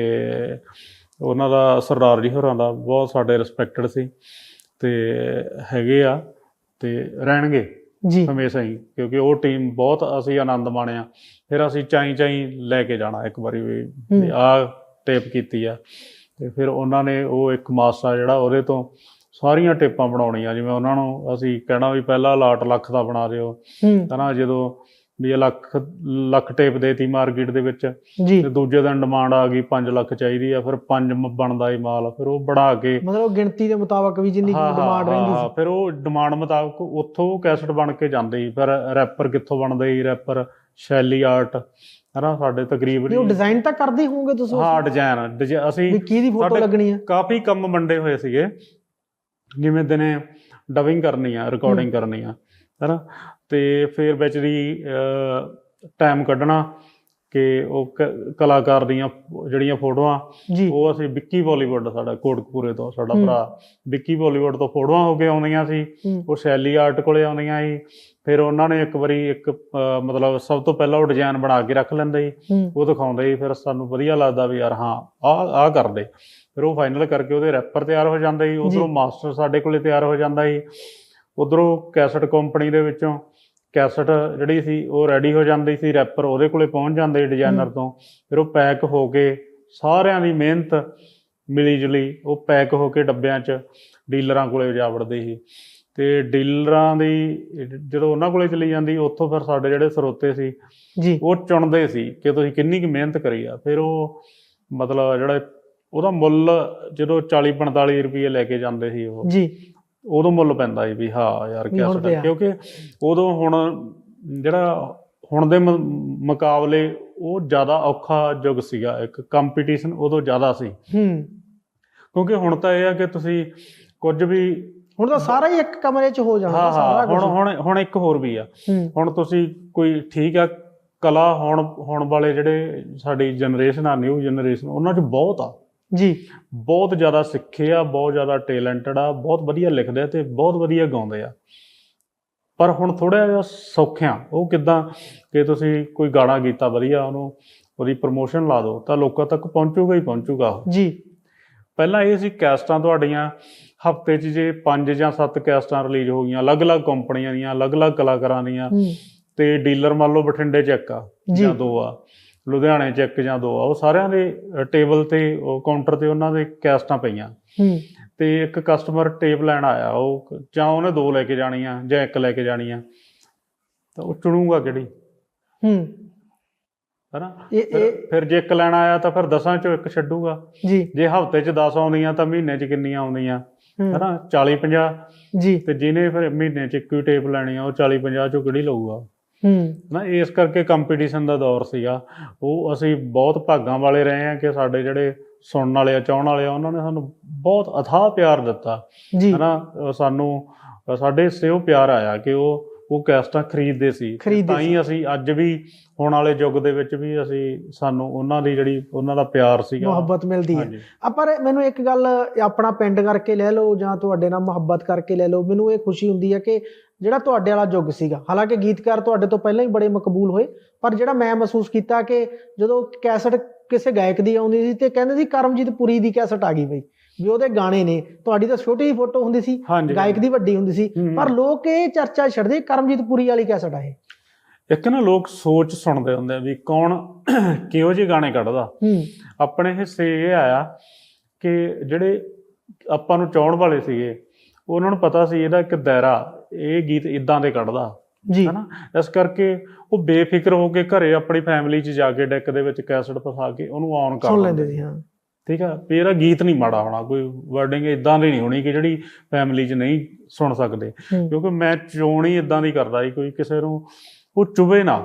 ਉਹਨਾਂ ਦਾ ਸਰਦਾਰ ਜੀ ਹੋਰਾਂ ਦਾ ਬਹੁਤ ਸਾਡੇ ਰਿਸਪੈਕਟਡ ਸੀ ਤੇ ਹੈਗੇ ਆ। ਤੇ ਰਹਿਣਗੇ ਜੀ। ਹਮੇਸ਼ਾ ਹੀ ਕਿਉਂਕਿ ਉਹ ਟੀਮ ਬਹੁਤ ਅਸੀਂ ਆਨੰਦ ਮਾਣਿਆ। ਫਿਰ ਅਸੀਂ ਚਾਈ ਚਾਈ ਲੈ ਕੇ ਜਾਣਾ ਇੱਕ ਵਾਰੀ ਵੀ। ਆਹ ਟੇਪ ਕੀਤੀ ਆ। ਤੇ ਫਿਰ ਉਹਨਾਂ ਨੇ ਉਹ ਇੱਕ ਮਾਸਟਰ ਜਿਹੜਾ ਉਹਦੇ ਤੋਂ ਸਾਰੀਆਂ ਟੇਪਾਂ ਬਣਾਉਣੀਆਂ ਜਿਵੇਂ ਉਹਨਾਂ ਨੂੰ ਅਸੀਂ ਕਹਿਣਾ ਵੀ ਪਹਿਲਾ ਲਾਟ ਲੱਖ ਦਾ ਬਣਾ ਦਿਓ। ਹੂੰ। ਹਨਾ ਜਦੋਂ ਵੀ ਇਹ ਲੱਖ ਲੱਖ ਟੇਪ ਦੇਤੀ ਮਾਰਕੀਟ ਦੇ ਵਿੱਚ ਜੀ। ਤੇ ਦੂਜੇ ਦਿਨ ਡਿਮਾਂਡ ਆ ਗਈ 5 ਲੱਖ ਚਾਹੀਦੀ ਆ ਫਿਰ 5 ਬਣਦਾ ਈ ਮਾਲ ਫਿਰ ਉਹ ਬਣਾ ਕੇ ਮਤਲਬ ਗਿਣਤੀ ਦੇ ਮੁਤਾਬਕ ਵੀ ਜਿੰਨੀ ਡਿਮਾਂਡ ਰਹਿੰਦੀ ਹਾਂ, ਫਿਰ ਉਹ ਡਿਮਾਂਡ ਮੁਤਾਬਕ ਉੱਥੋਂ ਕੈਸਟ ਬਣ ਕੇ ਜਾਂਦੇ ਸੀ ਫਿਰ ਰੈਪਰ ਕਿੱਥੋਂ ਬਣਦੇ ਸੀ ਰੈਪਰ ਸ਼ੈਲੀ ਆਰਟ ਹਨਾ ਸਾਡੇ ਸੀ ਤਕਰੀਬਨ ਨਹੀਂ ਉਹ ਡਿਜ਼ਾਈਨ ਤਾਂ ਕਰਦੇ ਹੋਵੋਗੇ ਤੁਸੀਂ ਹਾਂ? ਡਿਜ਼ਾਈਨ ਵੀ ਅਸੀਂ ਕੀ ਦੀ ਫੋਟੋ ਲੱਗਣੀ ਹੈ ਕਾਫੀ ਕੰਮ ਵੰਡੇ ਹੋਏ ਸੀਗੇ ਜਿਵੇਂ ਦਿਨੇ ਡਬਿੰਗ ਕਰਨੀ ਆ ਰਿਕਾਰਡਿੰਗ ਕਰਨੀ ਆ ਹੈਨਾ ਤੇ ਫਿਰ ਵਿੱਚ ਦੀ ਟਾਈਮ ਕੱਢਣਾ ਕਿ ਉਹ ਕਲਾਕਾਰ ਦੀਆਂ ਜਿਹੜੀਆਂ ਫੋਟੋਆਂ ਉਹ ਅਸੀਂ ਵਿੱਕੀ ਬਾਲੀਵੁੱਡ ਸਾਡਾ ਕੋਟਕਪੂਰੇ ਤੋਂ ਸਾਡਾ। ਭਰਾ। ਵਿੱਕੀ ਬਾਲੀਵੁੱਡ ਤੋਂ ਫੋਟੋਆਂ ਹੋ ਕੇ ਆਉਂਦੀਆਂ ਸੀ। ਉਹ ਸ਼ੈਲੀ ਆਰਟ ਕੋਲੇ ਆਉਂਦੀਆਂ ਸੀ। ਫਿਰ ਉਹਨਾਂ ਨੇ ਇੱਕ ਵਾਰੀ ਇੱਕ ਮਤਲਬ ਸਭ ਤੋਂ ਪਹਿਲਾਂ ਉਹ ਡਿਜ਼ਾਈਨ ਬਣਾ ਕੇ ਰੱਖ ਲੈਂਦੇ ਸੀ। ਉਹ ਦਿਖਾਉਂਦੇ ਸੀ ਫਿਰ ਸਾਨੂੰ ਵਧੀਆ ਲੱਗਦਾ ਵੀ ਯਾਰ ਹਾਂ ਆਹ ਆਹ ਕਰਦੇ। ਫਿਰ ਉਹ ਫਾਈਨਲ ਕਰਕੇ ਉਹਦੇ ਰੈਪਰ ਤਿਆਰ ਹੋ ਜਾਂਦੇ ਸੀ। ਉਧਰੋਂ। ਮਾਸਟਰ ਸਾਡੇ ਕੋਲੇ ਤਿਆਰ ਹੋ ਜਾਂਦਾ ਸੀ। ਉਧਰੋਂ ਕੈਸਟ ਕੰਪਨੀ ਦੇ ਵਿੱਚੋਂ ਕੈਸਟ ਜਿਹੜੀ ਸੀ ਉਹ ਰੈਡੀ ਹੋ ਜਾਂਦੀ ਸੀ ਰੈਪਰ ਉਹਦੇ ਕੋਲੇ ਪਹੁੰਚ ਜਾਂਦੇ ਡਿਜ਼ਾਈਨਰ। ਤੋਂ। ਫਿਰ ਉਹ ਪੈਕ ਹੋ ਕੇ ਸਾਰਿਆਂ ਦੀ ਮਿਹਨਤ ਮਿਲੀ ਜੁਲੀ ਉਹ ਪੈਕ ਹੋ ਕੇ ਡੱਬਿਆਂ 'ਚ ਡੀਲਰਾਂ ਕੋਲੇ ਜਾ ਵੜਦੇ ਸੀ। ਤੇ ਡੀਲਰਾਂ ਦੀ ਜਦੋਂ ਉਹਨਾਂ ਕੋਲੇ ਚਲੀ ਜਾਂਦੀ ਉੱਥੋਂ ਫਿਰ ਸਾਡੇ ਜਿਹੜੇ ਸਰੋਤੇ ਸੀ ਜੀ। ਉਹ ਚੁਣਦੇ ਸੀ ਕਿ ਤੁਸੀਂ ਕਿੰਨੀ ਕੁ ਮਿਹਨਤ ਕਰੀ ਆ। ਫਿਰ ਉਹ ਮਤਲਬ ਜਿਹੜਾ ਉਹਦਾ ਮੁੱਲ ਜਦੋਂ 40 45 ਰੁਪਏ ਲੈ ਕੇ ਜਾਂਦੇ ਸੀ ਉਹ। ਜੀ। ਉਦੋਂ ਮੁੱਲ ਪੈਂਦਾ ਸੀ ਵੀ ਹਾਂ ਯਾਰ ਕਿਆ ਸੋਚਿਆ। ਕਿਉਂਕਿ ਉਦੋਂ ਹੁਣ ਜਿਹੜਾ ਹੁਣ ਦੇ ਮੁਕਾਬਲੇ ਉਹ ਜ਼ਿਆਦਾ ਔਖਾ ਯੁੱਗ ਸੀਗਾ। ਇੱਕ ਕੰਪੀਟੀਸ਼ਨ ਉਦੋਂ ਜ਼ਿਆਦਾ ਸੀ। ਹੂੰ। ਕਿਉਂਕਿ ਹੁਣ ਤਾਂ ਇਹ ਆ ਕਿ ਤੁਸੀਂ ਕੁਝ ਵੀ ਹੁਣ ਤਾਂ ਸਾਰਾ ਹੀ ਇੱਕ ਕਮਰੇ 'ਚ ਹੋ ਜਾਣਾ ਹਾਂ ਸਾਰਾ ਹਾਂ ਹੁਣ ਕੁਝ ਹੁਣ ਹੁਣ ਇੱਕ ਹੋਰ ਵੀ ਆ। ਹੁਣ ਤੁਸੀਂ ਕੋਈ ਠੀਕ ਆ ਕਲਾ ਹੁਣ ਹੁਣ ਵਾਲੇ ਜਿਹੜੇ ਸਾਡੀ ਜਨਰੇਸ਼ਨ ਆ ਨਿਊ ਜਨਰੇਸ਼ਨ ਉਹਨਾਂ 'ਚ ਬਹੁਤ ਆ। ਜੀ। ਬਹੁਤ ਜ਼ਿਆਦਾ ਸਿੱਖੇ ਆ ਬਹੁਤ ਜ਼ਿਆਦਾ ਟੈਲੈਂਟਡ ਆ ਬਹੁਤ ਵਧੀਆ ਲਿਖਦੇ ਆ ਤੇ ਬਹੁਤ ਵਧੀਆ ਗਾਉਂਦੇ ਆ। ਪਰ ਹੁਣ ਥੋੜਾ ਜਿਹਾ ਸੌਖਿਆ ਉਹ ਕਿਦਾਂ ਕਿ ਤੁਸੀਂ ਕੋਈ ਗਾਣਾ ਕੀਤਾ ਵਧੀਆ ਉਹਨੂੰ ਉਹਦੀ ਪ੍ਰਮੋਸ਼ਨ ਲਾ ਦਿਓ ਤਾਂ ਲੋਕਾਂ ਤੱਕ ਪਹੁੰਚੂਗਾ ਹੀ ਪਹੁੰਚੂਗਾ ਉਹ। ਜੀ। ਪਹਿਲਾਂ ਇਹ ਸੀ ਕੈਸਟਾਂ ਤੁਹਾਡੀਆਂ ਹਫ਼ਤੇ 'ਚ ਜੇ 5 ਜਾਂ 7 ਕੈਸਟਾਂ ਰਿਲੀਜ਼ ਹੋ ਗਈਆਂ ਅਲੱਗ-ਅਲੱਗ ਕੰਪਨੀਆਂ ਦੀਆਂ ਅਲੱਗ-ਅਲੱਗ ਕਲਾਕਾਰਾਂ ਦੀਆਂ ਤੇ ਡੀਲਰ ਮੰਨ ਲਓ ਬਠਿੰਡੇ ਚ ਇੱਕ ਆ। ਜਾਂ ਦੋ ਆ। ਲੁਧਿਆਣੇ ਚ ਇੱਕ ਜਾਂ ਦੋ ਆ ਉਹ ਸਾਰਿਆਂ ਦੇ ਟੇਬਲ ਤੇ ਉਹ ਕਾਊਂਟਰ ਤੇ ਉਹਨਾਂ ਦੇ ਕੈਸਟਾਂ ਪਈਆਂ। ਹੂੰ। ਤੇ ਇੱਕ ਕਸਟਮਰ ਟੇਪ ਲੈਣ ਆਇਆ ਉਹ ਜਾਂ ਉਹਨੇ ਦੋ ਲੈ ਕੇ ਜਾਣੀ ਆ ਜਾਂ ਇੱਕ ਲੈ ਕੇ ਜਾਣੀ ਆ ਤਾਂ ਉਹ ਚੁਣੂਗਾ ਕਿਹੜੀ? ਹੂੰ। ਹੈਨਾ? ਫਿਰ ਜੇ ਇੱਕ ਲੈਣ ਆਇਆ ਤਾਂ ਫਿਰ 10 ਚੋਂ ਇੱਕ ਛੱਡੂਗਾ। ਜੀ। ਜੇ ਹਫ਼ਤੇ 'ਚ 10 ਆਉਂਦੀਆਂ ਤਾਂ ਮਹੀਨੇ 'ਚ ਕਿੰਨੀਆਂ ਆਉਂਦੀਆਂ ਹੈਨਾ? 40 50 ਜੀ। ਤੇ ਜਿਹਨੇ ਫਿਰ ਮਹੀਨੇ 'ਚ ਇੱਕੋ ਹੀ ਟੇਪ ਲੈਣੀ ਆ ਉਹ 40 50 ਚੋਂ ਕਿਹੜੀ ਲਊਗਾ? ਹੂੰ। ਨਾ ਇਸ ਕਰਕੇ ਕੰਪੀਟੀਸ਼ਨ ਦਾ ਦੌਰ ਸੀਗਾ। ਉਹ ਅਸੀਂ ਬਹੁਤ ਭਾਗਾਂ ਵਾਲੇ ਰਹੇ ਆ ਕਿ ਸਾਡੇ ਜਿਹੜੇ ਸੁਣਨ ਵਾਲੇ ਆ ਚਾਹਣ ਵਾਲੇ ਆ ਉਹਨਾਂ ਨੇ ਸਾਨੂੰ ਬਹੁਤ ਅਥਾਹ ਪਿਆਰ ਦਿੱਤਾ। ਜੀ। ਹਨਾ ਸਾਨੂੰ ਸਾਡੇ ਉਹ ਪਿਆਰ ਆਇਆ ਕਿ ਉਹ ਉਹ ਕੈਸਟਾਂ ਖਰੀਦਦੇ ਸੀ। ਤਾਂ ਹੀ ਅਸੀਂ ਅੱਜ ਵੀ ਹੁਣ ਵਾਲੇ ਯੁੱਗ ਦੇ ਵਿੱਚ ਵੀ ਅਸੀਂ ਸਾਨੂੰ ਉਹਨਾਂ ਦੀ ਜਿਹੜੀ ਉਹਨਾਂ ਦਾ ਪਿਆਰ ਸੀਗਾ। ਮੁਹੱਬਤ ਮਿਲਦੀ ਹੈ। ਆ ਪਰ ਮੈਨੂੰ ਇੱਕ ਗੱਲ ਆਪਣਾ ਪਿੰਡ ਕਰਕੇ ਲੈ ਲਓ ਜਾਂ ਤੁਹਾਡੇ ਨਾਲ ਮੁਹੱਬਤ ਕਰਕੇ ਲੈ ਲਓ ਮੈਨੂੰ ਇਹ ਖੁਸ਼ੀ ਹੁੰਦੀ ਹੈ ਕਿ ਜਿਹੜਾ ਤੁਹਾਡੇ ਵਾਲਾ ਯੁੱਗ ਸੀਗਾ ਹਾਲਾਂਕਿ ਗੀਤਕਾਰ ਤੁਹਾਡੇ ਤੋਂ ਪਹਿਲਾਂ ਹੀ ਬੜੇ ਮਕਬੂਲ ਹੋਏ ਪਰ ਜਿਹੜਾ ਮੈਂ ਮਹਿਸੂਸ ਕੀਤਾ ਕਿ ਜਦੋਂ ਕੈਸਟ ਕਿਸੇ ਗਾਇਕ ਦੀ ਆਉਂਦੀ ਸੀ ਤੇ ਕਹਿੰਦੇ ਸੀ ਕਰਮਜੀਤ ਪੁਰੀ ਦੀ ਕੈਸਟ ਆ ਗਈ ਬਈ। ਵੀ ਉਹਦੇ ਗਾਣੇ ਨੇ ਤੁਹਾਡੀ ਤਾਂ ਛੋਟੀ ਜਿਹੀ ਫੋਟੋ ਹੁੰਦੀ ਸੀ ਗਾਇਕ ਦੀ ਵੱਡੀ ਹੁੰਦੀ ਸੀ ਹੂੰ। ਪਰ ਲੋਕ ਇਹ ਚਰਚਾ ਛੱਡਦੇ ਕਰਮਜੀਤ ਪੁਰੀ ਵਾਲੀ ਕੈਸਟ ਆ ਇਹ। ਇੱਕ ਨਾ ਲੋਕ ਸੋਚ ਸੁਣਦੇ ਹੁੰਦੇ ਆ ਵੀ ਕੌਣ ਕਿਹੋ ਜਿਹੇ ਗਾਣੇ ਕੱਢਦਾ। ਹੂੰ। ਆਪਣੇ ਹਿੱਸੇ ਇਹ ਆਇਆ ਕਿ ਜਿਹੜੇ ਆਪਾਂ ਨੂੰ ਚਾਹਣ ਵਾਲੇ ਸੀਗੇ ਉਹਨਾਂ ਨੂੰ ਪਤਾ ਸੀ ਇਹਦਾ ਇੱਕ ਦਾਇਰਾ ਇਹ ਗੀਤ ਇਦਾਂ ਦੇ ਕੱਢਦਾ। ਜੀ। ਹਨਾ? ਇਸ ਕਰਕੇ ਉਹ ਬੇਫਿਕਰ ਹੋ ਕੇ ਘਰੇ ਆਪਣੀ ਫੈਮਿਲੀ 'ਚ ਜਾ ਕੇ ਡੈਕ ਦੇ ਵਿੱਚ ਕੈਸਟ ਫਸਾ ਕੇ ਉਹਨੂੰ ਔਨ ਕਰ ਲੈਂਦੇ ਸੀ ਹਾਂ। ਠੀਕ ਆ ਵੀ ਇਹਦਾ ਗੀਤ ਨਹੀਂ ਮਾੜਾ ਹੋਣਾ ਕੋਈ ਵਰਡਿੰਗ ਇਦਾਂ ਦੀ ਨਹੀਂ ਹੋਣੀ ਕਿ ਜਿਹੜੀ ਫੈਮਿਲੀ 'ਚ ਨਹੀਂ ਸੁਣ ਸਕਦੇ ਹੂੰ। ਕਿਉਂਕਿ ਮੈਂ ਚੋਣ ਹੀ ਇਦਾਂ ਦੀ ਕਰਦਾ ਸੀ ਕੋਈ ਕਿਸੇ ਨੂੰ ਉਹ ਚੁਵੇ ਨਾ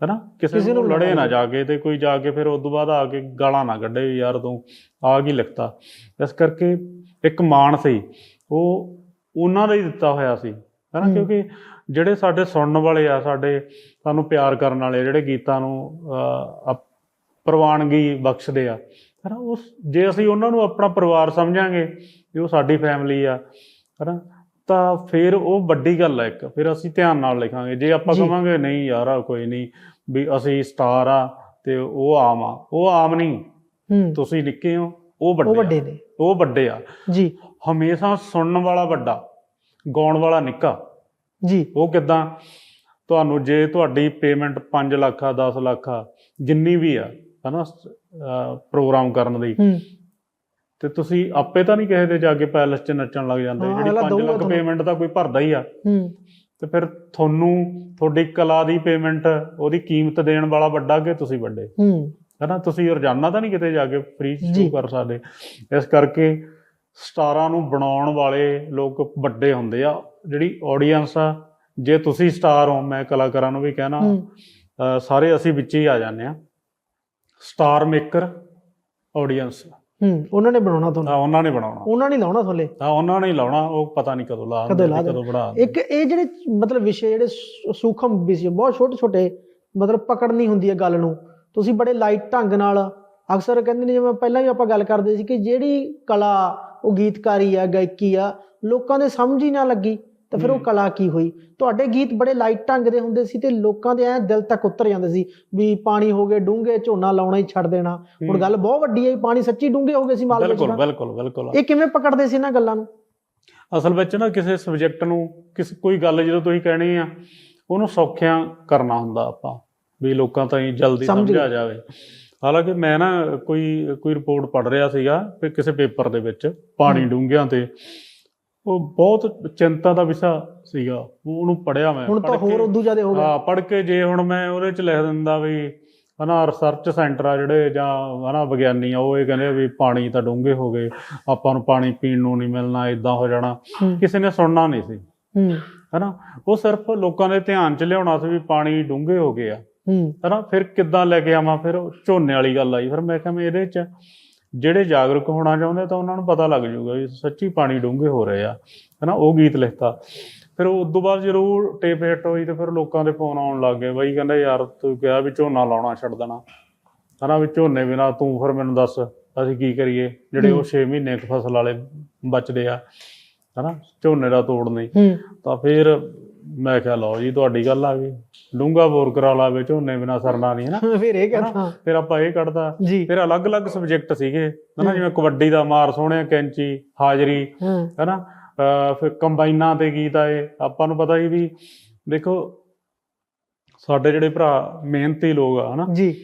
ਹੈਨਾ ਕਿਸੇ ਕਿਸੇ ਨੂੰ ਨੂੰ ਲੜੇ ਨਾ। ਜਾ ਕੇ ਤੇ ਕੋਈ ਜਾ ਕੇ ਫਿਰ ਉਸ ਤੋਂ ਬਾਅਦ ਆ ਕੇ ਗਾਲਾਂ ਨਾ ਕੱਢੇ ਯਾਰ ਤੂੰ ਆ ਕੀ ਲਿਖਤਾ ਇਸ ਕਰਕੇ ਇੱਕ ਮਾਣ ਸੀ ਉਹ ਉਹਨਾਂ ਦਾ ਹੀ ਦਿੱਤਾ ਹੋਇਆ ਸੀ ਹੈਨਾ ਹੂੰ। ਕਿਉਂਕਿ ਜਿਹੜੇ ਸਾਡੇ ਸੁਣਨ ਵਾਲੇ ਆ ਸਾਡੇ ਸਾਨੂੰ ਪਿਆਰ ਕਰਨ ਵਾਲੇ ਜਿਹੜੇ ਗੀਤਾਂ ਨੂੰ ਪ੍ਰਵਾਨਗੀ ਬਖਸ਼ਦੇ ਆ ਹੈਨਾ ਉਸ ਜੇ ਅਸੀਂ ਉਹਨਾਂ ਨੂੰ ਆਪਣਾ ਪਰਿਵਾਰ ਸਮਝਾਂਗੇ ਵੀ ਉਹ ਸਾਡੀ ਫੈਮਿਲੀ ਆ ਹੈਨਾ ਤਾਂ ਫਿਰ ਉਹ ਵੱਡੀ ਗੱਲ ਹੈ ਇੱਕ ਫਿਰ ਅਸੀਂ ਧਿਆਨ ਨਾਲ ਲਿਖਾਂਗੇ। ਜੇ ਆਪਾਂ। ਕਵਾਂਗੇ ਨਹੀਂ ਯਾਰ ਆ ਕੋਈ ਨਹੀਂ ਵੀ ਅਸੀਂ ਸਟਾਰ ਆ ਤੇ ਉਹ ਆਮ ਆ ਉਹ ਆਮ ਨਹੀਂ। ਹੂੰ। ਤੁਸੀਂ ਨਿੱਕੇ ਹੋ ਉਹ ਉਹ ਵੱਡੇ ਵੱਡੇ ਆ ਨੇ। ਉਹ ਵੱਡੇ ਆ। ਜੀ। ਹਮੇਸ਼ਾ ਸੁਣਨ ਵਾਲਾ ਵੱਡਾ ਗਾਉਣ ਵਾਲਾ ਨਿੱਕਾ। ਜੀ। ਉਹ ਕਿਦਾਂ? ਤੁਹਾਨੂੰ ਜੇ ਤੁਹਾਡੀ ਪੇਮੈਂਟ 5 ਲੱਖ ਆ 10 ਲੱਖ ਆ ਜਿੰਨੀ ਵੀ ਆ ਹਨਾ ਪ੍ਰੋਗਰਾਮ ਕਰਨ ਦੀ ਹੂੰ। ਤੇ ਤੁਸੀਂ ਆਪੇ ਤਾਂ ਨਹੀਂ ਕਿਸੇ ਦੇ ਜਾ ਕੇ ਪੈਲਸ 'ਚ ਨੱਚਣ ਲੱਗ ਜਾਂਦੇ ਜਿਹੜੀ ਅਗਲਾ 5 ਦਊਗਾ ਲੱਖ। ਪੇਮੈਂਟ ਤਾਂ ਕੋਈ ਭਰਦਾ ਹੀ ਆ। ਤੇ ਫਿਰ ਤੁਹਾਨੂੰ ਤੁਹਾਡੀ ਕਲਾ ਦੀ ਪੇਮੈਂਟ ਉਹਦੀ ਕੀਮਤ ਦੇਣ ਵਾਲਾ ਵੱਡਾ ਕਿ ਤੁਸੀਂ ਵੱਡੇ? ਹੂੰ। ਹਨਾ ਤੁਸੀਂ ਰੋਜ਼ਾਨਾ ਤਾਂ ਨਹੀਂ ਕਿਤੇ ਜਾ ਕੇ ਫ੍ਰੀ ਜੀ। ਸ਼ੋ ਕਰ ਸਕਦੇ। ਇਸ ਕਰਕੇ ਸਟਾਰਾਂ ਨੂੰ ਬਣਾਉਣ ਵਾਲੇ ਲੋਕ ਵੱਡੇ ਹੁੰਦੇ ਆ। ਜਿਹੜੀ ਆਡੀਅנס ਆ ਜੇ ਤੁਸੀਂ ਸਟਾਰ ਹੋ ਮੈਂ ਕਲਾਕਾਰਾਂ ਨੂੰ ਵੀ ਕਹਿਣਾ ਸਾਰੇ ਅਸੀਂ ਵਿੱਚ ਹੀ ਆ ਜਾਂਦੇ ਆ। ਸਟਾਰ ਮੇਕਰ ਆਡੀਅנס ਹੂੰ ਉਹਨਾਂ ਨੇ ਬਣਾਉਣਾ ਤੁਹਾਨੂੰ? ਉਹਨਾਂ ਨੇ ਬਣਾਉਣਾ। ਉਹਨਾਂ ਨੇ ਲਾਉਣਾ ਥੱਲੇ ਆ ਉਹਨਾਂ ਨੇ ਹੀ ਲਾਉਣਾ ਉਹ ਪਤਾ ਨਹੀਂ ਕਦੋਂ ਲਾ ਕਦੋਂ ਲਾ ਕਦੋਂ ਬਣਾ। ਇੱਕ ਇਹ ਜਿਹੜੇ ਮਤਲਬ ਵਿਸ਼ੇ ਜਿਹੜੇ ਸੂਖਮ ਵਿਸ਼ੇ ਬਹੁਤ ਛੋਟੇ ਛੋਟੇ ਮਤਲਬ ਪਕੜਨੀ ਹੁੰਦੀ ਹੈ ਗੱਲ ਨੂੰ। ਤੁਸੀਂ ਬੜੇ ਲਾਈਟ ਢੰਗ ਨਾਲ ਅਕਸਰ ਕਹਿੰਦੇ ਨੇ ਜਿਵੇਂ ਪਹਿਲਾਂ ਵੀ ਆਪਾਂ ਗੱਲ ਕਰਦੇ ਸੀ ਕਿ ਜਿਹੜੀ ਕਲਾ ਉਹ ਗੀਤਕਾਰੀ ਆ ਗਾਇਕੀ ਆ ਲੋਕਾਂ ਦੇ ਸਮਝ ਹੀ ਨਾ ਲੱਗੀ। ਤਾਂ ਫਿਰ ਉਹ। ਕਲਾ ਕੀ ਹੋਈ ਤੁਹਾਡੇ ਗੀਤ ਬੜੇ ਲਾਈਟ ਢੰਗ ਦੇ ਹੁੰਦੇ ਸੀ ਤੇ ਲੋਕਾਂ ਦੇ ਐ ਦਿਲ ਤੱਕ ਉਤਰ ਜਾਂਦੇ ਸੀ ਵੀ ਪਾਣੀ ਹੋ ਗਏ ਡੂੰਘੇ ਝੋਨਾ ਲਾਉਣਾ ਹੀ ਛੱਡ ਦੇਣਾ ਹੁਣ। ਗੱਲ ਬਹੁਤ ਵੱਡੀ ਹੈ ਪਾਣੀ ਸੱਚੀ ਡੂੰਘੇ ਹੋ ਗਏ ਸੀ ਮਾਲ ਵਿੱਚ ਬਿਲਕੁਲ। ਬਿਲਕੁਲ ਬਿਲਕੁਲ ਇਹ ਕਿਵੇਂ ਪਕੜਦੇ ਸੀ ਇਹਨਾਂ ਗੱਲਾਂ ਨੂੰ ਅਸਲ ਵਿੱਚ ਨਾ ਕਿਸੇ ਸਬਜੈਕਟ ਨੂੰ ਕਿਸ ਕੋਈ ਗੱਲ ਜਦੋਂ ਤੁਸੀਂ ਕਹਿਣੀ ਆ ਉਹਨੂੰ ਸੌਖਿਆਂ ਕਰਨਾ ਹੁੰਦਾ ਆਪਾਂ ਵੀ ਲੋਕਾਂ ਤਾਈਂ ਜਲਦੀ ਸਮਝ ਸਮਝਿਆ। ਜਾਵੇ ਹਾਲਾਂਕਿ ਮੈਂ ਨਾ ਕੋਈ ਕੋਈ ਰਿਪੋਰਟ ਪੜ੍ਹ ਰਿਹਾ ਸੀਗਾ ਕਿ ਕਿਸੇ ਪੇਪਰ ਦੇ ਵਿੱਚ ਪਾਣੀ। ਡੂੰਘਿਆਂ ਤੇ ਉਹ ਬਹੁਤ ਚਿੰਤਾ ਦਾ ਵਿਸ਼ਾ ਸੀਗਾ। ਉਹ- ਉਹਨੂੰ ਪੜਿਆ ਮੈਂ। ਹੁਣ ਤਾਂ ਹੋਰ ਉਦੋਂ ਜ਼ਿਆਦਾ ਹੋ ਗਿਆ। ਹਾਂ ਪੜ੍ਹ ਕੇ ਜੇ ਹੁਣ ਮੈਂ ਉਹਦੇ ਚ ਲਿਖ ਦਿੰਦਾ ਵੀ ਹਨਾ ਰਿਸਰਚ ਸੈਂਟਰ ਆ ਜਿਹੜੇ ਜਾਂ ਹਨਾ ਵਿਗਿਆਨੀ ਆ ਉਹ ਇਹ ਕਹਿੰਦੇ ਵੀ ਪਾਣੀ ਤਾਂ ਡੂੰਘੇ ਹੋ ਗਏ। ਆਪਾਂ ਨੂੰ ਪਾਣੀ ਪੀਣ ਨੂੰ ਨਹੀਂ ਮਿਲਣਾ ਇਦਾਂ ਹੋ ਜਾਣਾ। ਕਿਸੇ ਨੇ ਸੁਣਨਾ ਨਹੀਂ ਸੀ। ਹਨਾ ਉਹ ਸਿਰਫ ਲੋਕਾਂ ਦੇ ਧਿਆਨ ਚ ਲਿਆਉਣਾ ਸੀ ਵੀ ਪਾਣੀ ਡੂੰਘੇ ਹੋ ਗਏ ਆ ਹਨਾ ਫਿਰ ਕਿੱਦਾਂ ਲੈ ਕੇ ਆਵਾਂ? ਫਿਰ ਝੋਨੇ ਵਾਲੀ ਗੱਲ ਆਈ। ਫਿਰ ਮੈਂ ਕਿਹਾ ਮੈਂ ਇਹਦੇ ਚ ਜਿਹੜੇ ਜਾਗਰੂਕ ਹੋਣਾ ਚਾਹੁੰਦੇ ਤਾਂ ਉਹਨਾਂ ਨੂੰ ਪਤਾ ਲੱਗ ਜਾਊਗਾ ਵੀ ਸੱਚੀ ਪਾਣੀ ਡੂੰਘੇ ਹੋ ਰਹੇ ਆ ਹਨਾ ਉਹ ਗੀਤ ਲਿਖਤਾ। ਫਿਰ ਉਸ ਤੋਂ ਬਾਅਦ ਜਦੋਂ ਟੇਪ ਹਿੱਟ ਹੋਈ ਤੇ ਫਿਰ ਲੋਕਾਂ ਦੇ ਫੋਨ ਆਉਣ ਲੱਗ ਗਏ ਬਾਈ ਕਹਿੰਦਾ ਯਾਰ ਤੂੰ ਕਿਹਾ ਵੀ ਝੋਨਾ ਲਾਉਣਾ ਛੱਡ ਦੇਣਾ। ਹਨਾ ਵੀ ਝੋਨੇ ਬਿਨਾ ਤੂੰ ਫਿਰ ਮੈਨੂੰ ਦੱਸ ਅਸੀਂ ਕੀ ਕਰੀਏ? ਜਿਹੜੇ ਉਹ ਹੂੰ। 6 ਮਹੀਨੇ ਕੁ ਫਸਲ ਵਾਲੇ ਬਚਦੇ ਆ ਹਨਾ ਝੋਨੇ ਦਾ ਤੋੜ ਨਹੀਂ। ਤਾਂ ਫਿਰ ਮੈਂ ਕਿਹਾ ਲਓ ਜੀ ਤੁਹਾਡੀ ਗੱਲ ਆ ਗਈ। ਡੂੰਗਾ ਬੋਰ ਕਰਾ ਲਾਵੇ ਝੋਨੇ ਬਿਨਾ ਸਰਨਾ ਨਹੀਂ ਹਨਾ [laughs] ਫਿਰ ਇਹ ਕਹਿੰਦਾ ਫਿਰ ਆਪਾਂ ਇਹ ਕੱਢਦਾ ਫਿਰ ਅਲੱਗ-ਅਲੱਗ ਸਬਜੈਕਟ ਸੀਗੇ। ਹਨਾ। ਜਿਵੇਂ ਕਬੱਡੀ ਦਾ ਮਾਰ ਸੋਹਣਿਆ ਕੈਂਚੀ ਹਾਜ਼ਰੀ ਹਨਾ? ਫਿਰ ਕੰਬਾਈਨਾਂ ਤੇ ਗੀਤ ਆਏ ਆਪਾਂ ਨੂੰ ਪਤਾ ਹੀ ਵੀ ਦੇਖੋ ਸਾਡੇ ਜਿਹੜੇ ਭਰਾ ਮਿਹਨਤੀ ਲੋਕ ਆ ਹਨਾ? ਜੀ।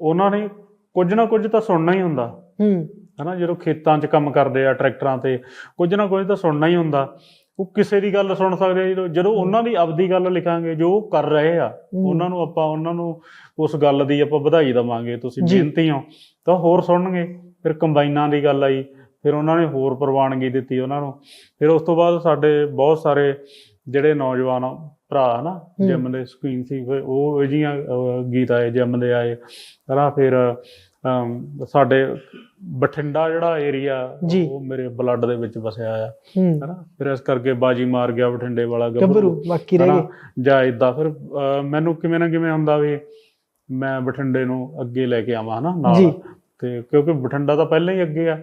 ਉਹਨਾਂ ਨੇ ਕੁਝ ਨਾ ਕੁਝ ਤਾਂ ਸੁਣਨਾ ਹੀ ਹੁੰਦਾ। ਹੂੰ। ਹਨਾ ਜਦੋਂ ਖੇਤਾਂ 'ਚ ਕੰਮ ਕਰਦੇ ਆ ਟਰੈਕਟਰਾਂ ਤੇ ਕੁਝ ਨਾ ਕੁਝ ਤਾਂ ਸੁਣਨਾ ਹੀ ਹੁੰਦਾ। ਉਹ ਕਿਸੇ ਦੀ ਗੱਲ ਸੁਣ ਸਕਦੇ ਆ ਜਦੋਂ ਜਦੋਂ ਉਹਨਾਂ ਦੀ ਆਪਦੀ ਗੱਲ ਲਿਖਾਂਗੇ ਜੋ ਉਹ ਕਰ ਰਹੇ ਆ। ਉਹਨਾਂ ਨੂੰ ਆਪਾਂ ਉਹਨਾਂ ਨੂੰ ਉਸ ਗੱਲ ਦੀ ਆਪਾਂ ਵਧਾਈ ਦਵਾਂਗੇ ਤੁਸੀਂ। ਮਿਹਨਤੀ ਹੋ ਤਾਂ ਹੋਰ ਸੁਣਨਗੇ ਫਿਰ ਕੰਬਾਈਨਾਂ ਦੀ ਗੱਲ ਆਈ ਫਿਰ ਉਹਨਾਂ ਨੇ ਹੋਰ ਪ੍ਰਵਾਨਗੀ ਦਿੱਤੀ ਉਹਨਾਂ ਨੂੰ ਫਿਰ ਉਸ ਤੋਂ ਬਾਅਦ ਸਾਡੇ ਬਹੁਤ ਸਾਰੇ ਜਿਹੜੇ ਨੌਜਵਾਨ ਭਰਾ ਨਾ। ਜਿਮ ਦੇ ਸ਼ੌਕੀਨ ਸੀ ਫਿਰ ਉਹ ਜੀਆਂ ਗੀਤ ਆਏ ਜਿਮ ਦੇ ਆਏ ਹਨਾ ਫਿਰ ਸਾਡੇ ਬਠਿੰਡਾ ਜਿਹੜਾ ਏਰੀਆ। ਉਹ ਮੇਰੇ ਬਲੱਡ ਦੇ ਵਿੱਚ ਵਸਿਆ ਆ। ਹਨਾ? ਫਿਰ ਇਸ ਕਰਕੇ ਬਾਜੀ ਮਾਰ ਗਿਆ ਬਠਿੰਡੇ ਵਾਲਾ ਗੱਭਰੂ। ਬਾਕੀ ਰਹਿ ਗਏ। ਜਾਂ ਇਦਾਂ ਫਿਰ ਮੈਨੂੰ ਕਿਵੇਂ ਨਾ ਕਿਵੇਂ ਹੁੰਦਾ ਵੀ ਮੈਂ ਬਠਿੰਡੇ ਨੂੰ ਅੱਗੇ ਲੈ ਕੇ ਆਵਾਂ ਹਨਾ। ਨਾਲ। ਤੇ ਕਿਉਂਕਿ ਬਠਿੰਡਾ ਤਾਂ ਪਹਿਲਾਂ ਹੀ ਅੱਗੇ ਆ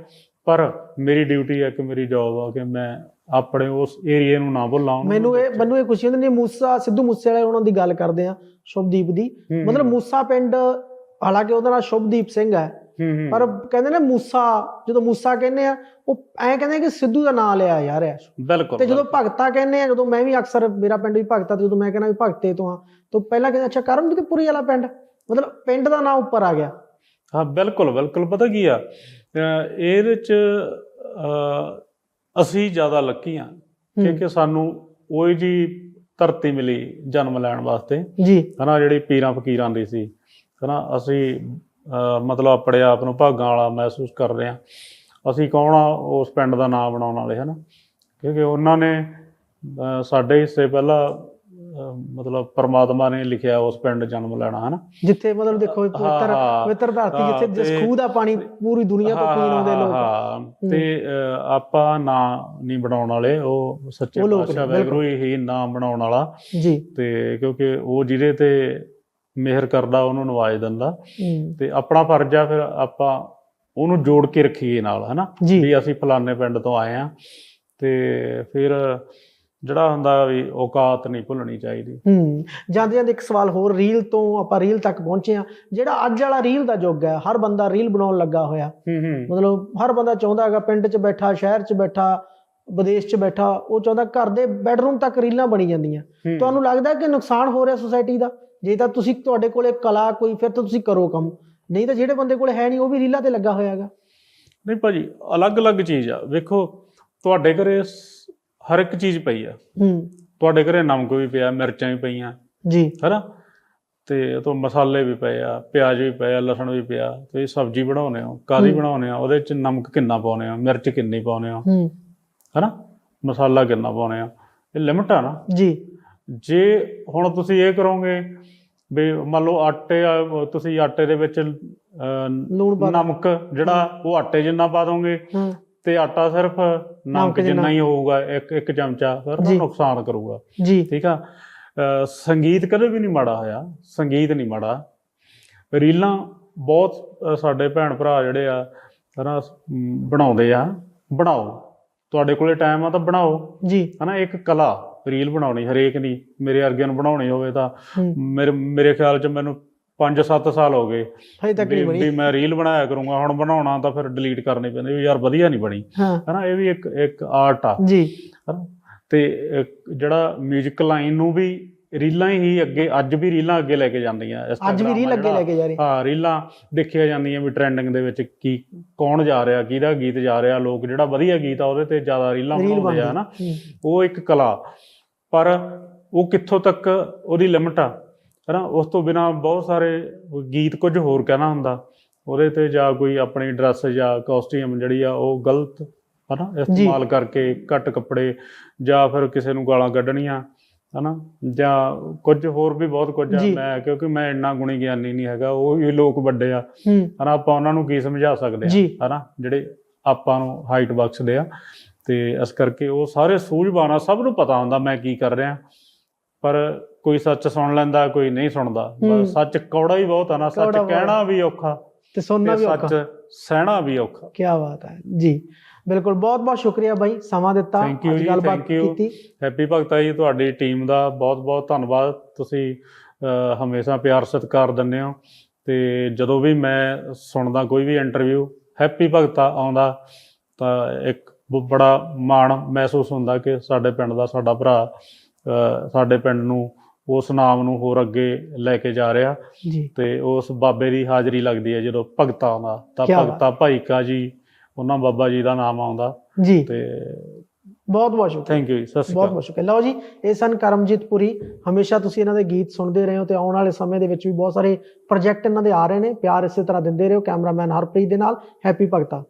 ਪਰ ਮੇਰੀ ਡਿਊਟੀ ਹੈ ਕਿ ਮੇਰੀ ਜੌਬ ਆ ਕਿ ਮੈਂ ਆਪਣੇ ਉਸ ਏਰੀਏ ਨੂੰ ਨਾ ਭੁੱਲਾਂ ਮੈਨੂੰ ਇਹ ਮੈਨੂੰ ਇਹ ਖੁਸ਼ੀ ਹੁੰਦੀ ਨੇ ਮੂਸਾ ਸਿੱਧੂ ਮੂਸੇ ਵਾਲੇ ਉਹਨਾਂ ਦੀ ਗੱਲ ਕਰਦੇ ਆ ਸ਼ੁਭਦੀਪ ਦੀ। ਮਤਲਬ ਮੂਸਾ ਪਿੰਡ ਹਾਲਾਂਕਿ ਉਹਦਾ ਨਾਮ ਸ਼ੁਭਦੀਪ ਸਿੰਘ ਹੂੰ, ਪਰ ਕਹਿੰਦੇ ਨੇ ਮੂਸਾ ਜਦੋਂ ਮੂਸਾ ਕਹਿੰਦੇ ਆ ਉਹ ਐਂ ਕਹਿੰਦੇ ਕਿ ਸਿੱਧੂ ਦਾ ਨਾਮ ਲਿਆ ਯਾਰ ਇਹ। ਬਿਲਕੁਲ ਤੇ ਜਦੋਂ ਭਗਤਾ ਕਹਿੰਦੇ ਆ ਜਦੋਂ ਮੈਂ ਵੀ ਅਕਸਰ ਮੇਰਾ ਪਿੰਡ ਵੀ ਭਗਤਾ ਤੇ ਜਦੋਂ ਮੈਂ ਕਹਿੰਦਾ ਵੀ ਭਗਤੇ ਤੋਂ ਆ ਤਾਂ ਪਹਿਲਾਂ ਕਹਿੰਦੇ ਅੱਛਾ ਕਰਮਜੀਤਪੁਰੀ ਵਾਲਾ ਪਿੰਡ ਮਤਲਬ ਪਿੰਡ ਦਾ ਨਾਮ ਉੱਪਰ ਆ ਗਿਆ। ਹਾਂ ਬਿਲਕੁਲ ਬਿਲਕੁਲ। ਪਤਾ ਕੀ ਆ? ਇਹਦੇ ਚ ਅਸੀਂ ਜ਼ਿਆਦਾ ਲੱਕੀ ਆ ਕਿਉਂਕਿ ਸਾਨੂੰ ਉਹੀ ਜੀ ਧਰਤੀ ਮਿਲੀ ਜਨਮ ਲੈਣ ਵਾਸਤੇ। ਜੀ। ਹਨਾ ਜਿਹੜੀ ਪੀਰਾਂ ਫਕੀਰਾਂ ਦੀ ਸੀ। ਹਨਾ ਅਸੀਂ ਮਤਲਬ ਆਪਣੇ ਆਪ ਨੂੰ ਭਾਗਾਂ ਵਾਲਾ ਮਹਿਸੂਸ ਕਰ ਰਹੇ ਹਾਂ। ਅਸੀਂ ਕੌਣ ਆ? ਉਸ ਪਿੰਡ ਦਾ ਨਾਮ ਬਣਾਉਣ ਵਾਲੇ ਹਨਾ? ਕਿਉਂਕਿ ਉਹਨਾਂ ਨੇ ਸਾਡੇ ਹਿੱਸੇ ਪਹਿਲਾਂ ਮਤਲਬ ਪਰਮਾਤਮਾ ਨੇ ਲਿਖਿਆ ਉਸ ਪਿੰਡ ਜਨਮ ਲੈਣਾ ਹਨਾ? ਜਿੱਥੇ ਮਤਲਬ ਦੇਖੋ ਪਵਿੱਤਰ। ਪਵਿੱਤਰ ਧਰਤੀ ਜਿੱਥੇ ਜਿਸ ਖੂਹ ਦਾ ਪਾਣੀ ਪੂਰੀ ਦੁਨੀਆ ਤੋਂ ਪੀਣ ਆਉਂਦੇ ਲੋਕ। ਹਾਂ ਤੇ ਆਪਾਂ ਨਾਂ ਨਹੀਂ ਬਣਾਉਣ ਵਾਲੇ ਉਹ ਸੱਚੇ ਨੇ, ਪਾਤਸ਼ਾਹ। ਵੈਗਰੂ ਹੀ ਨਾਮ ਬਣਾਉਣ ਵਾਲਾ। ਜੀ। ਤੇ ਕਿਉਂਕਿ ਉਹ ਜਿਹਦੇ ਤੇ ਮਿਹਰ ਕਰਦਾ ਉਹਨੂੰ ਨਵਾਜ ਦਿੰਦਾ। ਤੇ ਆਪਣਾ ਫਰਜ਼ ਆ ਫਿਰ ਆਪਾਂ ਉਹਨੂੰ ਜੋੜ ਕੇ ਰੱਖੀਏ ਨਾਲ ਹਨਾ? ਵੀ ਅਸੀਂ ਫਲਾਣੇ ਪਿੰਡ ਤੋਂ ਆਏ ਆ ਤੇ ਫਿਰ ਜਿਹੜਾ ਹੁੰਦਾ ਵੀ ਔਕਾਤ ਨਹੀਂ ਭੁੱਲਣੀ ਚਾਹੀਦੀ। ਹੂੰ। ਜਾਂਦੇ ਜਾਂਦੇ ਇੱਕ ਸਵਾਲ ਹੋਰ ਰੀਲ ਤੋਂ ਆਪਾਂ ਰੀਲ ਤੱਕ ਪਹੁੰਚੇ ਆ। ਜਿਹੜਾ ਅੱਜ ਵਾਲਾ ਰੀਲ ਦਾ ਯੁੱਗ ਹੈ ਹਰ ਬੰਦਾ ਰੀਲ ਬਣਾਉਣ ਲੱਗਾ ਹੋਇਆ। ਹੂੰ ਹੂੰ। ਮਤਲਬ ਹਰ ਬੰਦਾ ਚਾਹੁੰਦਾ ਹੈਗਾ ਪਿੰਡ 'ਚ ਬੈਠਾ ਸ਼ਹਿਰ 'ਚ ਬੈਠਾ ਵਿਦੇਸ਼ 'ਚ ਬੈਠਾ ਉਹ ਚਾਹੁੰਦਾ ਘਰ ਦੇ ਬੈਡਰੂਮ ਤੱਕ ਰੀਲਾਂ ਬਣੀ ਜਾਂਦੀਆਂ। ਤੁਹਾਨੂੰ ਲੱਗਦਾ ਕਿ ਨੁਕਸਾਨ ਹੋ ਰਿਹਾ ਸੋਸਾਇਟੀ ਦਾ? ਜੇ ਤਾਂ ਤੁਸੀਂ ਤੁਹਾਡੇ ਕੋਲੇ ਕਲਾ ਕੋਈ ਫਿਰ ਤਾਂ ਤੁਸੀਂ ਕਰੋ ਕੰਮ। ਨਹੀਂ ਤਾਂ ਜਿਹੜੇ ਬੰਦੇ ਕੋਲੇ ਹੈ ਨਹੀਂ ਉਹ ਵੀ ਰੀਲਾਂ ਤੇ ਲੱਗਾ ਹੋਇਆ ਹੈਗਾ। ਨਹੀਂ ਭਾਜੀ ਅਲੱਗ-ਅਲੱਗ ਚੀਜ਼ ਆ। ਵੇਖੋ ਤੁਹਾਡੇ ਘਰੇ ਹਰ ਇੱਕ ਚੀਜ਼ ਪਈ ਆ। ਹੂੰ। ਤੁਹਾਡੇ ਘਰੇ ਨਮਕ ਵੀ ਪਿਆ ਮਿਰਚਾਂ ਵੀ ਪਈਆਂ। ਜੀ। ਹੈਨਾ? ਤੇ ਤੋਂ ਮਸਾਲੇ ਵੀ ਪਏ ਆ ਪਿਆਜ਼ ਵੀ ਪਿਆ ਲਸਣ ਵੀ ਪਿਆ। ਤੁਸੀਂ ਸਬਜ਼ੀ ਬਣਾਉਨੇ ਹੋ ਕਾਦੀ ਹੂੰ। ਬਣਾਉਨੇ ਆ ਉਹਦੇ ਚ ਨਮਕ ਕਿੰਨਾ ਪਾਉਨੇ ਆ ਮਿਰਚ ਕਿੰਨੀ ਪਾਉਨੇ ਆ ਹੂੰ। ਹੈਨਾ? ਮਸਾਲਾ ਕਿੰਨਾ ਪਾਉਨੇ ਆ ਇਹ ਲਿਮਟ ਆ ਨਾ? ਜੀ। ਜੇ ਹੁਣ ਤੁਸੀਂ ਇਹ ਕਰੋਗੇ ਵੀ ਮੰਨ ਲਓ ਆਟੇ ਤੁਸੀਂ ਆਟੇ ਦੇ ਵਿੱਚ ਨਮਕ ਜਿਹੜਾ ਉਹ ਆਟੇ ਜਿੰਨਾ ਪਾ ਦੋਗੇ ਤੇ ਆਟਾ ਸਿਰਫ ਨਮਕ ਜਿੰਨਾ। ਹੀ ਹੋਊਗਾ ਇੱਕ ਇੱਕ ਚਮਚਾ ਫਿਰ ਉਹ। ਨੁਕਸਾਨ ਕਰੂਗਾ। ਜੀ। ਠੀਕ ਆ? ਸੰਗੀਤ ਕਦੇ ਵੀ ਨਹੀਂ ਮਾੜਾ ਹੋਇਆ। ਸੰਗੀਤ ਨਹੀਂ ਮਾੜਾ। ਰੀਲਾਂ ਬਹੁਤ ਸਾਡੇ ਭੈਣ ਭਰਾ ਜਿਹੜੇ ਆ ਹਨਾ ਬਣਾਉਂਦੇ ਆ। ਬਣਾਓ। ਤੁਹਾਡੇ ਕੋਲੇ ਟਾਈਮ ਆ ਤਾਂ ਬਣਾਓ। ਜੀ। ਹਨਾ ਇੱਕ ਕਲਾ। ਰੀਲ ਬਣਾਉਣੀ ਹਰੇਕ ਦੀ ਮੇਰੇ ਵਰਗਿਆਂ ਨੂੰ ਬਣਾਉਣੀ ਹੋਵੇ ਤਾਂ। ਮੇਰੇ ਮੇਰੇ ਖਿਆਲ 'ਚ ਮੈਨੂੰ 5-7 ਸਾਲ ਹੋ ਗਏ। ਹਜੇ ਤੱਕ ਨਹੀਂ ਵੀ ਬਣੀ। ਮੈਂ ਰੀਲ ਬਣਾਇਆ ਕਰੂੰਗਾ ਹੁਣ ਬਣਾਉਣਾ ਤਾਂ ਫਿਰ ਡਿਲੀਟ ਕਰਨੀ ਪੈਂਦੀ ਵੀ ਯਾਰ ਵਧੀਆ ਨਹੀਂ ਬਣੀ। ਹਾਂ। ਹਨਾ ਇਹ ਵੀ ਇੱਕ ਇੱਕ ਆਰਟ ਆ। ਜੀ। ਹਨਾ ਤੇ ਜਿਹੜਾ 뮤직 ਲਾਈਨ ਨੂੰ ਵੀ ਰੀਲਾਂ ਹੀ ਅੱਗੇ ਅੱਜ ਵੀ ਰੀਲਾਂ ਅੱਗੇ ਲੈ ਕੇ ਜਾਂਦੀਆਂ ਅੱਜ ਵੀ ਰੀਲ ਅੱਗੇ ਲੈ ਕੇ ਜਾ ਰਹੇ। ਹਾਂ ਰੀਲਾਂ ਦੇਖੀਆਂ ਜਾਂਦੀਆਂ ਵੀ ਟ੍ਰੈਂਡਿੰਗ ਦੇ ਵਿੱਚ ਕੀ ਕੌਣ ਜਾ ਰਿਹਾ ਕਿਹਦਾ ਗੀਤ ਜਾ ਰਿਹਾ ਲੋਕ ਜਿਹੜਾ ਵਧੀਆ ਗੀਤ ਆ ਉਹਦੇ ਤੇ ਜ਼ਿਆਦਾ ਰੀਲਾਂ ਬਣਾਉਂਦੇ ਆ ਹਨਾ। ਉਹ ਇੱਕ ਕਲਾ। ਪਰ ਉਹ ਕਿੱਥੋਂ ਤੱਕ ਉਹਦੀ ਲਿਮਟ ਆ? ਹਨਾ ਉਸ ਤੋਂ ਬਿਨਾ ਬਹੁਤ ਸਾਰੇ ਗੀਤ ਕੁਝ ਹੋਰ ਕਹਿਣਾ ਹੁੰਦਾ। ਉਹਦੇ ਤੇ ਜਾਂ ਕੋਈ ਆਪਣੀ ਡਰੈਸ ਜਾਂ ਕਾਸਟਿਊਮ ਜਿਹੜੀ ਆ ਉਹ ਗਲਤ ਹਨਾ ਇਸਤੇਮਾਲ ਕਰਕੇ ਘੱਟ ਕੱਪੜੇ ਜਾਂ ਫਿਰ ਕਿਸੇ ਨੂੰ ਗਾਲਾਂ ਕੱਢਣੀਆਂ ਹਨਾ ਜਾਂ ਕੁਝ ਹੋਰ ਵੀ ਬਹੁਤ ਕੁਝ ਆ। ਮੈਂ ਕਿਉਂਕਿ ਮੈਂ ਇੰਨਾ ਗੁਣੀ ਗਿਆਨੀ ਨਹੀਂ ਹੈਗਾ ਉਹ ਵੀ ਲੋਕ ਵੱਡੇ ਆ। ਹਨਾ ਆਪਾਂ ਉਹਨਾਂ ਨੂੰ ਕੀ ਸਮਝਾ ਸਕਦੇ। ਆ? ਹਨਾ ਜਿਹੜੇ ਆਪਾਂ ਨੂੰ ਹਾਈਟ ਬਖਸ਼ਦੇ ਆ। ਤੇ ਇਸ ਕਰਕੇ ਉਹ ਸਾਰੇ ਸੂਝਵਾਨ ਆ ਸਭ ਨੂੰ ਪਤਾ ਹੁੰਦਾ ਮੈਂ ਕੀ ਕਰ ਰਿਹਾ। ਪਰ ਕੋਈ ਸੱਚ ਸੁਣ ਲੈਂਦਾ ਕੋਈ ਨਹੀਂ ਸੁਣਦਾ। ਸੱਚ ਕੌੜਾ ਹੀ ਬਹੁਤ ਆ ਨਾ ਸੱਚ। ਕਹਿਣਾ ਵੀ ਔਖਾ ਤੇ ਸੁਣਨਾ ਵੀ ਸੱਚ ਔਖਾ। ਸਹਿਣਾ ਵੀ ਔਖਾ। ਕੀ ਬਾਤ ਹੈ। ਜੀ ਬਿਲਕੁਲ ਬਹੁਤ ਬਹੁਤ ਸ਼ੁਕਰੀਆ ਬਾਈ ਸਮਾਂ ਦਿੱਤਾ ਅੱਜ ਗੱਲਬਾਤ. ਕੀਤੀ। ਹੈਪੀ ਭਗਤਾ ਜੀ ਤੁਹਾਡੀ ਟੀਮ ਦਾ ਬਹੁਤ ਬਹੁਤ ਧੰਨਵਾਦ। ਤੁਸੀਂ ਹਮੇਸ਼ਾ ਪਿਆਰ ਸਤਿਕਾਰ ਦਿੰਦੇ ਹੋ। ਤੇ ਜਦੋਂ ਵੀ ਮੈਂ ਸੁਣਦਾ ਕੋਈ ਵੀ ਇੰਟਰਵਿਊ ਹੈਪੀ ਭਗਤਾ ਆਉਂਦਾ ਤਾਂ ਇੱਕ ਬੜਾ ਮਾਣ ਮਹਿਸੂਸ ਹੁੰਦਾ ਕਿ ਸਾਡੇ ਪਿੰਡ ਦਾ ਸਾਡਾ ਭਰਾ ਸਾਡੇ ਪਿੰਡ ਨੂੰ ਉਸ ਨਾਮ ਨੂੰ ਹੋਰ ਅੱਗੇ ਲੈ ਕੇ ਜਾ ਰਿਹਾ। ਤੇ ਉਸ ਬਾਬੇ ਦੀ ਹਾਜ਼ਰੀ ਲੱਗਦੀ ਹੈ ਜਦੋਂ ਭਗਤਾ ਆਉਂਦਾ ਤਾਂ। ਭਗਤਾ ਭਾਈਕਾ ਜੀ ਉਹਨਾਂ ਬਾਬਾ ਜੀ ਦਾ ਨਾਮ ਆਉਂਦਾ। ਜੀ। ਤੇ ਬਹੁਤ ਬਹੁਤ ਸ਼ੁਕਰੀਆ। ਥੈਂਕ ਯੂ ਸਤਿ ਸ਼੍ਰੀ ਬਹੁਤ ਅਕਾਲ। ਬਹੁਤ ਸ਼ੁਕਰੀਆ। ਲਓ ਜੀ ਇਹ ਸਨ ਕਰਮਜੀਤ ਪੁਰੀ। ਹਮੇਸ਼ਾ ਤੁਸੀਂ ਇਹਨਾਂ ਦੇ ਗੀਤ ਸੁਣਦੇ ਰਹੇ ਹੋ ਤੇ ਆਉਣ ਵਾਲੇ ਸਮੇਂ ਦੇ ਵਿੱਚ ਵੀ ਬਹੁਤ ਸਾਰੇ ਪ੍ਰੋਜੈਕਟ ਇਹਨਾਂ ਦੇ ਆ ਰਹੇ ਨੇ। ਪਿਆਰ ਇਸੇ ਤਰ੍ਹਾਂ ਦਿੰਦੇ ਰਹੋ। ਕੈਮਰਾਮੈਨ ਹਰਪ੍ਰੀਤ ਦੇ ਨਾਲ। ਹੈਪੀ ਭਗਤਾ।